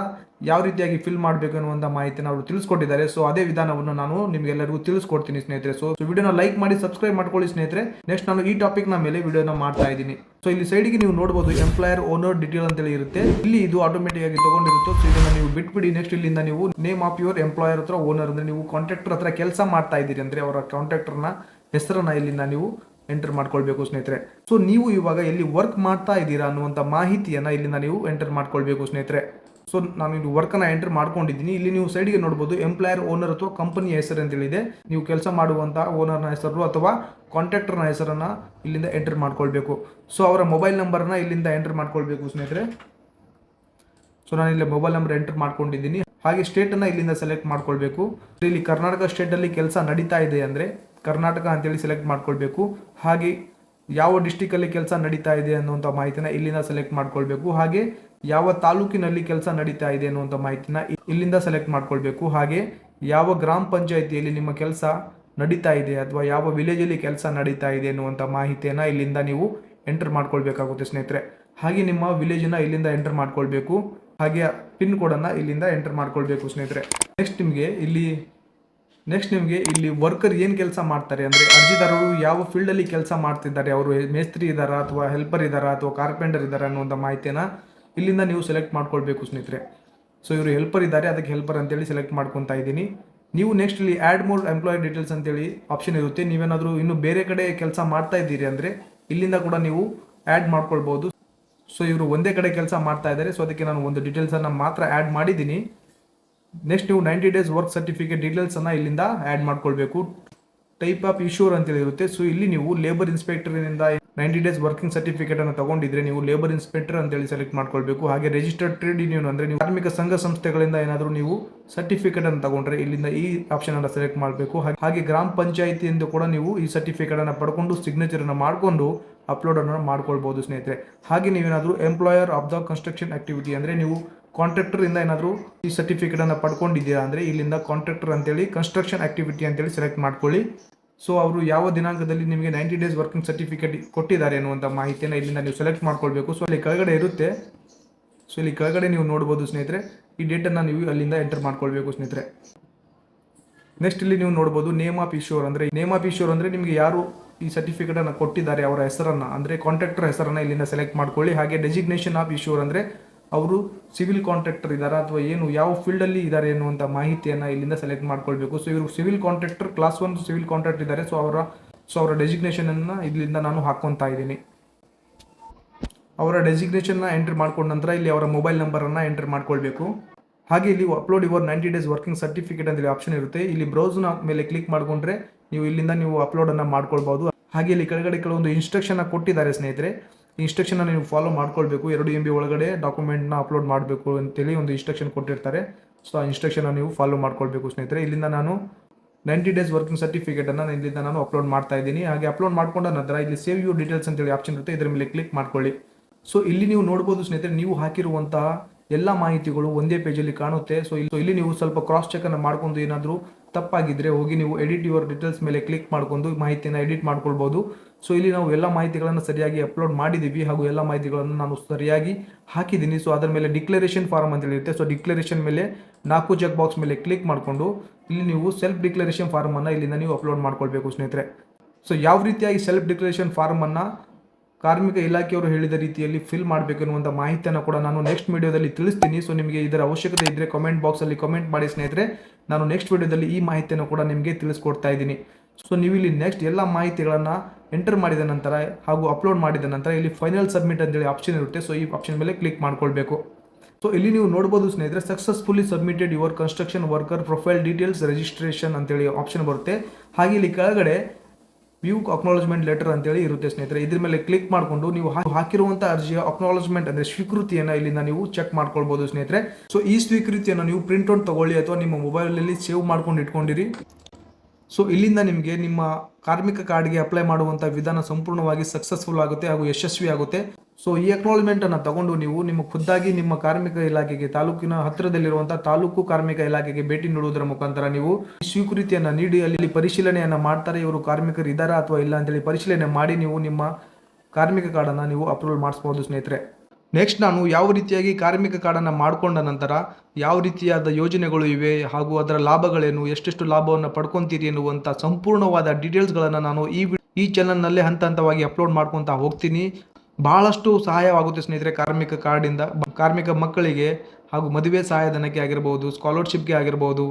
S1: ಯಾವ ರೀತಿಯಾಗಿ ಫಿಲ್ ಮಾಡಬೇಕು ಅನ್ನುವಂಥ ಮಾಹಿತಿನ ಅವರು ತಿಳಿಸ್ಕೊಟ್ಟಿದ್ದಾರೆ. ಸೊ ಅದೇ ವಿಧಾನವನ್ನು ನಾನು ನಿಮಗೆಲ್ಲರಿಗೂ ತಿಳಿಸ್ಕೊಡ್ತೀನಿ ಸ್ನೇಹಿತರೆ. ಸೊ ವಿಡಿಯೋನ ಲೈಕ್ ಮಾಡಿ ಸಬ್ಸ್ಕ್ರೈಬ್ ಮಾಡ್ಕೊಳ್ಳಿ ಸ್ನೇಹಿತರೆ. ನೆಕ್ಸ್ಟ್ ನಾನು ಈ ಟಾಪಿಕ್ನ ಮೇಲೆ ವಿಡಿಯೋನ ಮಾಡ್ತಾ ಇದ್ದೀನಿ. ಸೊ ಇಲ್ಲಿ ಸೈಡಿಗೆ ನೀವು ನೋಡಬಹುದು ಎಂಪ್ಲಾಯರ್ ಓನರ್ ಡೀಟೇಲ್ ಅಂತೇಳಿ ಇರುತ್ತೆ. ಇಲ್ಲಿ ಇದು ಆಟೋಮೆಟಿಕ್ ಆಗಿ ತಗೊಂಡಿರುತ್ತೆ. ಸೊ ಇದನ್ನ ನೀವು ಬಿಟ್ಬಿಡಿ. ನೆಕ್ಸ್ಟ್ ಇಲ್ಲಿಂದ ನೀವು ನೇಮ್ ಆಫ್ ಯುವರ್ ಎಂಪ್ಲಾಯರ್ ಹತ್ರ ಓನರ್ ಅಂದ್ರೆ ನೀವು ಕಾಂಟ್ರಾಕ್ಟರ್ ಹತ್ರ ಕೆಲಸ ಮಾಡ್ತಾ ಇದ್ದೀರಿ ಅಂದ್ರೆ ಅವರ ಕಾಂಟ್ರಾಕ್ಟರ್ನ ಹೆಸರನ್ನ ಇಲ್ಲಿಂದ ನೀವು ಎಂಟರ್ ಮಾಡ್ಕೊಳ್ಬೇಕು ಸ್ನೇಹಿತರೆ. ಸೊ ನೀವು ಇವಾಗ ಎಲ್ಲಿ ವರ್ಕ್ ಮಾಡ್ತಾ ಇದ್ದೀರಾ ಅನ್ನುವಂಥ ಮಾಹಿತಿಯನ್ನು ಇಲ್ಲಿಂದ ನೀವು ಎಂಟರ್ ಮಾಡ್ಕೊಳ್ಬೇಕು ಸ್ನೇಹಿತರೆ. ಸೊ ನಾನು ಇದು ವರ್ಕನ್ನು ಎಂಟರ್ ಮಾಡ್ಕೊಂಡಿದ್ದೀನಿ. ಇಲ್ಲಿ ನೀವು ಸೈಡ್ಗೆ ನೋಡ್ಬೋದು ಎಂಪ್ಲಾಯರ್ ಓನರ್ ಅಥವಾ ಕಂಪನಿಯ ಹೆಸರು ಅಂತೇಳಿದೆ ನೀವು ಕೆಲಸ ಮಾಡುವಂಥ ಓನರ್ನ ಹೆಸರು ಅಥವಾ ಕಾಂಟ್ರಾಕ್ಟರ್ನ ಹೆಸರನ್ನು ಇಲ್ಲಿಂದ ಎಂಟರ್ ಮಾಡ್ಕೊಳ್ಬೇಕು. ಸೊ ಅವರ ಮೊಬೈಲ್ ನಂಬರ್ನ ಇಲ್ಲಿಂದ ಎಂಟರ್ ಮಾಡ್ಕೊಳ್ಬೇಕು ಸ್ನೇಹಿತರೆ. ಸೊ ನಾನು ಇಲ್ಲಿ ಮೊಬೈಲ್ ನಂಬರ್ ಎಂಟರ್ ಮಾಡ್ಕೊಂಡಿದ್ದೀನಿ. ಹಾಗೆ ಸ್ಟೇಟನ್ನು ಇಲ್ಲಿಂದ ಸೆಲೆಕ್ಟ್ ಮಾಡ್ಕೊಳ್ಬೇಕು. ಇಲ್ಲಿ ಕರ್ನಾಟಕ ಸ್ಟೇಟಲ್ಲಿ ಕೆಲಸ ನಡೀತಾ ಇದೆ ಅಂದರೆ ಕರ್ನಾಟಕ ಅಂತೇಳಿ ಸೆಲೆಕ್ಟ್ ಮಾಡ್ಕೊಳ್ಬೇಕು. ಹಾಗೆ ಯಾವ ಡಿಸ್ಟಿಕಲ್ಲಿ ಕೆಲಸ ನಡೀತಾ ಇದೆ ಅನ್ನುವಂಥ ಮಾಹಿತಿನ ಇಲ್ಲಿಂದ ಸೆಲೆಕ್ಟ್ ಮಾಡ್ಕೊಳ್ಬೇಕು. ಹಾಗೆ ಯಾವ ತಾಲೂಕಿನಲ್ಲಿ ಕೆಲಸ ನಡೀತಾ ಇದೆ ಅನ್ನುವಂಥ ಮಾಹಿತಿನ ಇಲ್ಲಿಂದ ಸೆಲೆಕ್ಟ್ ಮಾಡ್ಕೊಳ್ಬೇಕು. ಹಾಗೆ ಯಾವ ಗ್ರಾಮ ಪಂಚಾಯಿತಿಯಲ್ಲಿ ನಿಮ್ಮ ಕೆಲಸ ನಡೀತಾ ಇದೆ ಅಥವಾ ಯಾವ ವಿಲೇಜಲ್ಲಿ ಕೆಲಸ ನಡೀತಾ ಇದೆ ಅನ್ನುವಂಥ ಮಾಹಿತಿಯನ್ನು ಇಲ್ಲಿಂದ ನೀವು ಎಂಟರ್ ಮಾಡ್ಕೊಳ್ಬೇಕಾಗುತ್ತೆ ಸ್ನೇಹಿತರೆ. ಹಾಗೆ ನಿಮ್ಮ ವಿಲೇಜನ್ನು ಇಲ್ಲಿಂದ ಎಂಟರ್ ಮಾಡ್ಕೊಳ್ಬೇಕು. ಹಾಗೆ ಪಿನ್ ಕೋಡನ್ನು ಇಲ್ಲಿಂದ ಎಂಟರ್ ಮಾಡ್ಕೊಳ್ಬೇಕು ಸ್ನೇಹಿತರೆ. ನೆಕ್ಸ್ಟ್ ನಿಮಗೆ ಇಲ್ಲಿ ನೆಕ್ಸ್ಟ್ ನಿಮಗೆ ಇಲ್ಲಿ ವರ್ಕರ್ ಏನು ಕೆಲಸ ಮಾಡ್ತಾರೆ? ಅಂದರೆ ಅರ್ಜಿದಾರರು ಯಾವ ಫೀಲ್ಡಲ್ಲಿ ಕೆಲಸ ಮಾಡ್ತಿದ್ದಾರೆ? ಅವರು ಮೇಸ್ತ್ರಿ ಇದ್ದಾರಾ ಅಥವಾ ಹೆಲ್ಪರ್ ಇದ್ದಾರಾ ಅಥವಾ ಕಾರ್ಪೆಂಟರ್ ಇದ್ದಾರಾ ಅನ್ನುವಂಥ ಮಾಹಿತಿಯನ್ನು ಇಲ್ಲಿಂದ ನೀವು ಸೆಲೆಕ್ಟ್ ಮಾಡ್ಕೊಳ್ಬೇಕು ಸ್ನೇಹಿತರೆ. ಸೊ ಇವರು ಹೆಲ್ಪರ್ ಇದ್ದಾರೆ, ಅದಕ್ಕೆ ಹೆಲ್ಪರ್ ಅಂತೇಳಿ ಸೆಲೆಕ್ಟ್ ಮಾಡ್ಕೊತಾ ಇದ್ದೀನಿ. ನೀವು ನೆಕ್ಸ್ಟ್ ಇಲ್ಲಿ ಆ್ಯಡ್ ಮೋರ್ ಎಂಪ್ಲಾಯ್ ಡೀಟೇಲ್ಸ್ ಅಂತೇಳಿ ಆಪ್ಷನ್ ಇರುತ್ತೆ. ನೀವೇನಾದರೂ ಇನ್ನು ಬೇರೆ ಕಡೆ ಕೆಲಸ ಮಾಡ್ತಾ ಇದ್ದೀರಿ ಅಂದರೆ ಇಲ್ಲಿಂದ ಕೂಡ ನೀವು ಆ್ಯಡ್ ಮಾಡ್ಕೊಳ್ಬೋದು. ಸೊ ಇವರು ಒಂದೇ ಕಡೆ ಕೆಲಸ ಮಾಡ್ತಾ ಇದ್ದಾರೆ. ಸೊ ಅದಕ್ಕೆ ನಾನು ಒಂದು ಡೀಟೇಲ್ಸನ್ನು ಮಾತ್ರ ಆ್ಯಡ್ ಮಾಡಿದ್ದೀನಿ. ನೆಕ್ಸ್ಟ್ ನೀವು ನೈಂಟಿ ಡೇಸ್ ವರ್ಕ್ ಸರ್ಟಿಫಿಕೇಟ್ ಡೀಟೇಲ್ಸನ್ನು ಇಲ್ಲಿಂದ ಆ್ಯಡ್ ಮಾಡ್ಕೊಳ್ಬೇಕು. ಟೈಪ್ ಆಫ್ ಇಶ್ಯೂರ್ ಅಂತೇಳಿ ಇರುತ್ತೆ ಸೊ ಇಲ್ಲಿ ನೀವು ಲೇಬರ್ ಇನ್ಸ್ಪೆಕ್ಟರ್ನಿಂದ ನೈಂಟಿ ಡೇಸ್ ವರ್ಕಿಂಗ್ ಸರ್ಟಿಫಿಕೇಟ್ ಅನ್ನು ತಗೊಂಡಿದ್ರೆ ನೀವು ಲೇಬರ್ ಇನ್ಸ್ಪೆಕ್ಟರ್ ಅಂತೇಳಿ ಸೆಲೆಕ್ಟ್ ಮಾಡ್ಕೊಳ್ಬೇಕು. ಹಾಗೆ ರಿಜಿಸ್ಟರ್ಡ್ ಟ್ರೇಡ್ ಯೂನಿಯನ್ ಅಂದರೆ ನೀವು ಕಾರ್ಮಿಕ ಸಂಘ ಸಂಸ್ಥೆಗಳಿಂದ ಏನಾದರೂ ನೀವು ಸರ್ಟಿಫಿಕೇಟ್ ಅನ್ನು ತಗೊಂಡ್ರೆ ಇಲ್ಲಿಂದ ಈ ಆಪ್ಷನ್ ಅನ್ನು ಸೆಲೆಕ್ಟ್ ಮಾಡಬೇಕು. ಹಾಗೆ ಗ್ರಾಮ ಪಂಚಾಯಿತಿಯಿಂದ ಕೂಡ ನೀವು ಈ ಸರ್ಟಿಫಿಕೇಟ್ ಅನ್ನು ಪಡ್ಕೊಂಡು ಸಿಗ್ನೇಚರ್ ಅನ್ನು ಮಾಡಿಕೊಂಡು ಅಪ್ಲೋಡ್ ಅನ್ನು ಮಾಡ್ಕೊಳ್ಬಹುದು ಸ್ನೇಹಿತರೆ. ಹಾಗೆ ನೀವೇನಾದರೂ employer of the construction activity ಅಂದರೆ ನೀವು ಕಾಂಟ್ರಾಕ್ಟರ್ ಇಂದ ಏನಾದರೂ ಈ ಸರ್ಟಿಫಿಕೇಟ್ ಅನ್ನು ಪಡ್ಕೊಂಡಿದ್ದೀರಾ ಅಂದರೆ ಇಲ್ಲಿಂದ ಕಾಂಟ್ರಾಕ್ಟರ್ ಅಂತೇಳಿ ಕನ್ಸ್ಟ್ರಕ್ಷನ್ ಆ್ಯಕ್ಟಿವಿಟಿ ಅಂತೇಳಿ ಸೆಲೆಕ್ಟ್ ಮಾಡ್ಕೊಳ್ಳಿ. ಸೊ ಅವರು ಯಾವ ದಿನಾಂಕದಲ್ಲಿ ನಿಮಗೆ ನೈಂಟಿ ಡೇಸ್ ವರ್ಕಿಂಗ್ ಸರ್ಟಿಫಿಕೇಟ್ ಕೊಟ್ಟಿದ್ದಾರೆ ಅನ್ನುವಂಥ ಮಾಹಿತಿಯನ್ನು ಇಲ್ಲಿಂದ ನೀವು ಸೆಲೆಕ್ಟ್ ಮಾಡ್ಕೊಳ್ಬೇಕು. ಸೊ ಅಲ್ಲಿ ಕೆಳಗಡೆ ಇರುತ್ತೆ. ಸೊ ಇಲ್ಲಿ ಕೆಳಗಡೆ ನೀವು ನೋಡ್ಬೋದು ಸ್ನೇಹಿತರೆ, ಈ ಡೇಟನ್ನು ನೀವು ಅಲ್ಲಿಂದ ಎಂಟರ್ ಮಾಡ್ಕೊಳ್ಬೇಕು ಸ್ನೇಹಿತರೆ. ನೆಕ್ಸ್ಟ್ ಇಲ್ಲಿ ನೀವು ನೋಡ್ಬೋದು ನೇಮ್ ಆಫ್ ಇಶ್ಯೂರ್ ಅಂದರೆ ನೇಮ್ ಆಫ್ ಇಶ್ಯೂರ್ ಅಂದರೆ ನಿಮಗೆ ಯಾರು ಈ ಸರ್ಟಿಫಿಕೇಟನ್ನು ಕೊಟ್ಟಿದ್ದಾರೆ, ಅವರ ಹೆಸರನ್ನು ಅಂದರೆ ಕಾಂಟ್ರಾಕ್ಟರ್ ಹೆಸರನ್ನು ಇಲ್ಲಿಂದ ಸೆಲೆಕ್ಟ್ ಮಾಡ್ಕೊಳ್ಳಿ. ಹಾಗೆ ಡೆಸಿಗ್ನೇಷನ್ ಆಫ್ ಇಶ್ಯೂರ್ ಅಂದರೆ ಅವರು ಸಿವಿಲ್ ಕಾಂಟ್ರಾಕ್ಟರ್ ಇದ್ದಾರಾ ಅಥವಾ ಏನು, ಯಾವ ಫೀಲ್ಡಲ್ಲಿ ಇದ್ದಾರೆ ಎನ್ನುವಂಥ ಮಾಹಿತಿಯನ್ನು ಇಲ್ಲಿಂದ ಸೆಲೆಕ್ಟ್ ಮಾಡ್ಕೊಳ್ಬೇಕು. ಸೊ ಇವರು civil contractor class one civil contract ಇದ್ದಾರೆ ಸೊ ಅವರ ಸೊ ಅವರ ಡೆಸಿಗ್ನೇಷನನ್ನು ಇಲ್ಲಿಂದ ನಾನು ಹಾಕ್ಕೊತಾ ಇದ್ದೀನಿ. ಅವರ ಡೆಸಿಗ್ನೇಷನ್ನ ಎಂಟ್ರಿ ಮಾಡ್ಕೊಂಡ ನಂತರ ಇಲ್ಲಿ ಅವರ ಮೊಬೈಲ್ ನಂಬರನ್ನು ಎಂಟ್ರಿ ಮಾಡ್ಕೊಳ್ಬೇಕು. ಹಾಗೆ ಇಲ್ಲಿ upload your ninety days working certificate ಅಂತ ಆಪ್ಷನ್ ಇರುತ್ತೆ. ಇಲ್ಲಿ ಬ್ರೌಸ್ನ ಮೇಲೆ ಕ್ಲಿಕ್ ಮಾಡಿಕೊಂಡ್ರೆ ನೀವು ಇಲ್ಲಿಂದ ನೀವು ಅಪ್ಲೋಡನ್ನು ಮಾಡ್ಕೊಳ್ಬೋದು. ಹಾಗೆ ಇಲ್ಲಿ ಕೆಳಗಡೆ ಕೆಲವೊಂದು ಇನ್ಸ್ಟ್ರಕ್ಷನ್ ಕೊಟ್ಟಿದ್ದಾರೆ ಸ್ನೇಹಿತರೆ. ಇನ್ಸ್ಟ್ರಕ್ಷನ್ನ ನೀವು ಫಾಲೋ ಮಾಡ್ಕೊಳ್ಬೇಕು. ಎರಡು ಎಂ ಬಿ ಒಳಗಡೆ ಡಾಕ್ಯುಮೆಂಟ್ನ ಅಪ್ಲೋಡ್ ಮಾಡಬೇಕು ಅಂತೇಳಿ ಒಂದು ಇನ್ಸ್ಟ್ರಕ್ಷನ್ ಕೊಟ್ಟಿರ್ತಾರೆ. ಸೊ ಆ ಇನ್ಸ್ಟ್ರಕ್ಷನ್ನ ನೀವು ಫಾಲೋ ಮಾಡ್ಕೊಳ್ಬೇಕು ಸ್ನೇಹಿತರೆ. ಇಲ್ಲಿಂದ ನಾನು ನೈಂಟಿ ಡೇಸ್ ವರ್ಕಿಂಗ್ ಸರ್ಟಿಫಿಕೇಟನ್ನು ಇಲ್ಲಿಂದ ನಾನು ಅಪ್ಲೋಡ್ ಮಾಡ್ತಾ ಇದ್ದೀನಿ. ಹಾಗೆ ಅಪ್ಲೋಡ್ ಮಾಡ್ಕೊಂಡ ನಂತರ ಇಲ್ಲಿ ಸೇವ್ ಯು ಡೀಟೇಲ್ಸ್ ಅಂತೇಳಿ ಆಪ್ಷನ್ ಇರುತ್ತೆ. ಇದರ ಮೇಲೆ ಕ್ಲಿಕ್ ಮಾಡ್ಕೊಳ್ಳಿ. ಸೊ ಇಲ್ಲಿ ನೀವು ನೋಡ್ಬೋದು ಸ್ನೇಹಿತರೆ, ನೀವು ಹಾಕಿರುವಂತಹ ಎಲ್ಲ ಮಾಹಿತಿಗಳು ಒಂದೇ ಪೇಜಲ್ಲಿ ಕಾಣುತ್ತೆ. ಸೊ ಇಲ್ಲಿ ಇಲ್ಲಿ ನೀವು ಸ್ವಲ್ಪ ಕ್ರಾಸ್ ಚೆಕ್ ಅನ್ನು ಮಾಡ್ಕೊಂಡು ಏನಾದರೂ ತಪ್ಪಾಗಿದ್ರೆ ಹೋಗಿ ನೀವು ಎಡಿಟ್ ಯುವರ್ ಡೀಟೇಲ್ಸ್ ಮೇಲೆ ಕ್ಲಿಕ್ ಮಾಡ್ಕೊಂಡು ಮಾಹಿತಿಯನ್ನು ಎಡಿಟ್ ಮಾಡ್ಕೊಳ್ಬೋದು. ಸೊ ಇಲ್ಲಿ ನಾವು ಎಲ್ಲ ಮಾಹಿತಿಗಳನ್ನು ಸರಿಯಾಗಿ ಅಪ್ಲೋಡ್ ಮಾಡಿದ್ದೀವಿ ಹಾಗೂ ಎಲ್ಲ ಮಾಹಿತಿಗಳನ್ನು ನಾನು ಸರಿಯಾಗಿ ಹಾಕಿದ್ದೀನಿ ಸೊ ಅದರ ಮೇಲೆ ಡಿಕ್ಲರೇಷನ್ ಫಾರ್ಮ್ ಅಂತ ಹೇಳಿರುತ್ತೆ ಸೊ ಡಿಕ್ಲರೇಷನ್ ಮೇಲೆ ನಾಲ್ಕು ಚೆಕ್ ಬಾಕ್ಸ್ ಮೇಲೆ ಕ್ಲಿಕ್ ಮಾಡಿಕೊಂಡು ಇಲ್ಲಿ ನೀವು ಸೆಲ್ಫ್ ಡಿಕ್ಲರೇಷನ್ ಫಾರ್ಮನ್ನು ಇಲ್ಲಿಂದ ನೀವು ಅಪ್ಲೋಡ್ ಮಾಡ್ಕೊಳ್ಬೇಕು ಸ್ನೇಹಿತರೆ. ಸೊ ಯಾವ ರೀತಿಯಾಗಿ ಸೆಲ್ಫ್ ಡಿಕ್ಲರೇಷನ್ ಫಾರ್ಮನ್ನು ಕಾರ್ಮಿಕ ಇಲಾಖೆಯವರು ಹೇಳಿದ ರೀತಿಯಲ್ಲಿ ಫಿಲ್ ಮಾಡಬೇಕು ಎನ್ನುವಂಥ ಮಾಹಿತಿಯನ್ನು ಕೂಡ ನಾನು ನೆಕ್ಸ್ಟ್ ವಿಡಿಯೋದಲ್ಲಿ ತಿಳಿಸ್ತೀನಿ. ಸೊ ನಿಮಗೆ ಇದರ ಅವಶ್ಯಕತೆ ಇದ್ದರೆ ಕಮೆಂಟ್ ಬಾಕ್ಸಲ್ಲಿ ಕಮೆಂಟ್ ಮಾಡಿ ಸ್ನೇಹಿತರೆ. ನಾನು ನೆಕ್ಸ್ಟ್ ವಿಡಿಯೋದಲ್ಲಿ ಈ ಮಾಹಿತಿಯನ್ನು ಕೂಡ ನಿಮಗೆ ತಿಳಿಸ್ಕೊಡ್ತಾ ಇದ್ದೀನಿ. ಸೊ ನೀವು ಇಲ್ಲಿ ನೆಕ್ಸ್ಟ್ ಎಲ್ಲ ಮಾಹಿತಿಗಳನ್ನು ಎಂಟರ್ ಮಾಡಿದ ನಂತರ ಹಾಗೂ ಅಪ್ಲೋಡ್ ಮಾಡಿದ ನಂತರ ಇಲ್ಲಿ ಫೈನಲ್ ಸಬ್ಮಿಟ್ ಅಂತೇಳಿ ಆಪ್ಷನ್ ಇರುತ್ತೆ. ಸೊ ಈ ಆಪ್ಷನ್ ಮೇಲೆ ಕ್ಲಿಕ್ ಮಾಡ್ಕೊಳ್ಬೇಕು. ಸೊ ಇಲ್ಲಿ ನೀವು ನೋಡ್ಬೋದು ಸ್ನೇಹಿತರೆ successfully submitted your construction worker profile details registration ಅಂತೇಳಿ ಆಪ್ಷನ್ ಬರುತ್ತೆ. ಹಾಗೆ ಇಲ್ಲಿ ಕೆಳಗಡೆ ವ್ಯೂ ಅಕ್ನಾಲಜ್ಮೆಂಟ್ ಲೆಟರ್ ಅಂತೇಳಿ ಇರುತ್ತೆ ಸ್ನೇಹಿತರೆ. ಇದ್ರ ಮೇಲೆ ಕ್ಲಿಕ್ ಮಾಡಿಕೊಂಡು ನೀವು ಹಾಕಿರುವಂತ ಅರ್ಜಿಯ ಅಕ್ನಾಲಜ್ಮೆಂಟ್ ಅಂದ್ರೆ ಸ್ವೀಕೃತಿಯನ್ನು ಇಲ್ಲಿಂದ ನೀವು ಚೆಕ್ ಮಾಡ್ಕೊಳ್ಬೋದು ಸ್ನೇಹಿತರೆ. ಸೊ ಈ ಸ್ವೀಕೃತಿಯನ್ನು ನೀವು ಪ್ರಿಂಟ್ ಔಟ್ ತಗೊಳ್ಳಿ ಅಥವಾ ನಿಮ್ಮ ಮೊಬೈಲಲ್ಲಿ ಸೇವ್ ಮಾಡ್ಕೊಂಡು ಇಟ್ಕೊಂಡಿರಿ. ಸೊ ಇಲ್ಲಿಂದ ನಿಮಗೆ ನಿಮ್ಮ ಕಾರ್ಮಿಕ ಕಾರ್ಡ್ಗೆ ಅಪ್ಲೈ ಮಾಡುವಂಥ ವಿಧಾನ ಸಂಪೂರ್ಣವಾಗಿ ಸಕ್ಸಸ್ಫುಲ್ ಆಗುತ್ತೆ ಹಾಗೂ ಯಶಸ್ವಿ ಆಗುತ್ತೆ. ಸೊ ಈ ಅಕ್ನಾಲಜ್ಮೆಂಟ್ ಅನ್ನು ತಗೊಂಡು ನೀವು ನಿಮ್ಮ ಖುದ್ದಾಗಿ ನಿಮ್ಮ ಕಾರ್ಮಿಕ ಇಲಾಖೆಗೆ, ತಾಲೂಕಿನ ಹತ್ತಿರದಲ್ಲಿರುವಂತಹ ತಾಲೂಕು ಕಾರ್ಮಿಕ ಇಲಾಖೆಗೆ ಭೇಟಿ ನೀಡುವುದರ ಮುಖಾಂತರ ನೀವು ಸ್ವೀಕೃತಿಯನ್ನು ನೀಡಿ, ಅಲ್ಲಿ ಪರಿಶೀಲನೆಯನ್ನ ಮಾಡ್ತಾರೆ, ಇವರು ಕಾರ್ಮಿಕರು ಇದ್ದಾರಾ ಅಥವಾ ಇಲ್ಲ ಅಂತೇಳಿ ಪರಿಶೀಲನೆ ಮಾಡಿ ನೀವು ನಿಮ್ಮ ಕಾರ್ಮಿಕ ಕಾರ್ಡನ್ನು ನೀವು ಅಪ್ರೂವಲ್ ಮಾಡಿಸ್ಬೋದು ಸ್ನೇಹಿತರೆ. ನೆಕ್ಸ್ಟ್ ನಾನು ಯಾವ ರೀತಿಯಾಗಿ ಕಾರ್ಮಿಕ ಕಾರ್ಡನ್ನು ಮಾಡಿಕೊಂಡ ನಂತರ ಯಾವ ರೀತಿಯಾದ ಯೋಜನೆಗಳು ಇವೆ ಹಾಗೂ ಅದರ ಲಾಭಗಳೇನು, ಎಷ್ಟೆಷ್ಟು ಲಾಭವನ್ನು ಪಡ್ಕೊಂತೀರಿ ಎನ್ನುವಂಥ ಸಂಪೂರ್ಣವಾದ ಡೀಟೇಲ್ಸ್ಗಳನ್ನು ನಾನು ಈ ಈ ಚಾನಲ್ನಲ್ಲೇ ಹಂತ ಹಂತವಾಗಿ ಅಪ್ಲೋಡ್ ಮಾಡ್ಕೊತಾ ಹೋಗ್ತೀನಿ. ಬಹಳಷ್ಟು ಸಹಾಯವಾಗುತ್ತೆ ಸ್ನೇಹಿತರೆ ಕಾರ್ಮಿಕ ಕಾರ್ಡಿಂದ, ಕಾರ್ಮಿಕ ಮಕ್ಕಳಿಗೆ ಹಾಗೂ ಮದುವೆ ಸಹಾಯಧನಕ್ಕೆ ಆಗಿರ್ಬೋದು, ಸ್ಕಾಲರ್ಶಿಪ್ಗೆ ಆಗಿರ್ಬೋದು,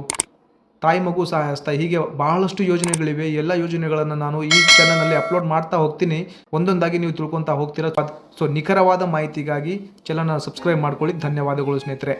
S1: ತಾಯಿ ಮಗು ಸಹಾಯಸ್ತ ಹೀಗೆ ಬಹಳಷ್ಟು ಯೋಜನೆಗಳಿವೆ. ಎಲ್ಲ ಯೋಜನೆಗಳನ್ನು ನಾನು ಈ ಚಾನಲ್ನಲ್ಲಿ ಅಪ್ಲೋಡ್ ಮಾಡ್ತಾ ಹೋಗ್ತೀನಿ. ಒಂದೊಂದಾಗಿ ನೀವು ತಿಳ್ಕೊತಾ ಹೋಗ್ತೀರಾ? ಸೊ, ನಿಖರವಾದ ಮಾಹಿತಿಗಾಗಿ ಚಾನಲ್ನ ಸಬ್ಸ್ಕ್ರೈಬ್ ಮಾಡ್ಕೊಳ್ಳಿ. ಧನ್ಯವಾದಗಳು ಸ್ನೇಹಿತರೆ.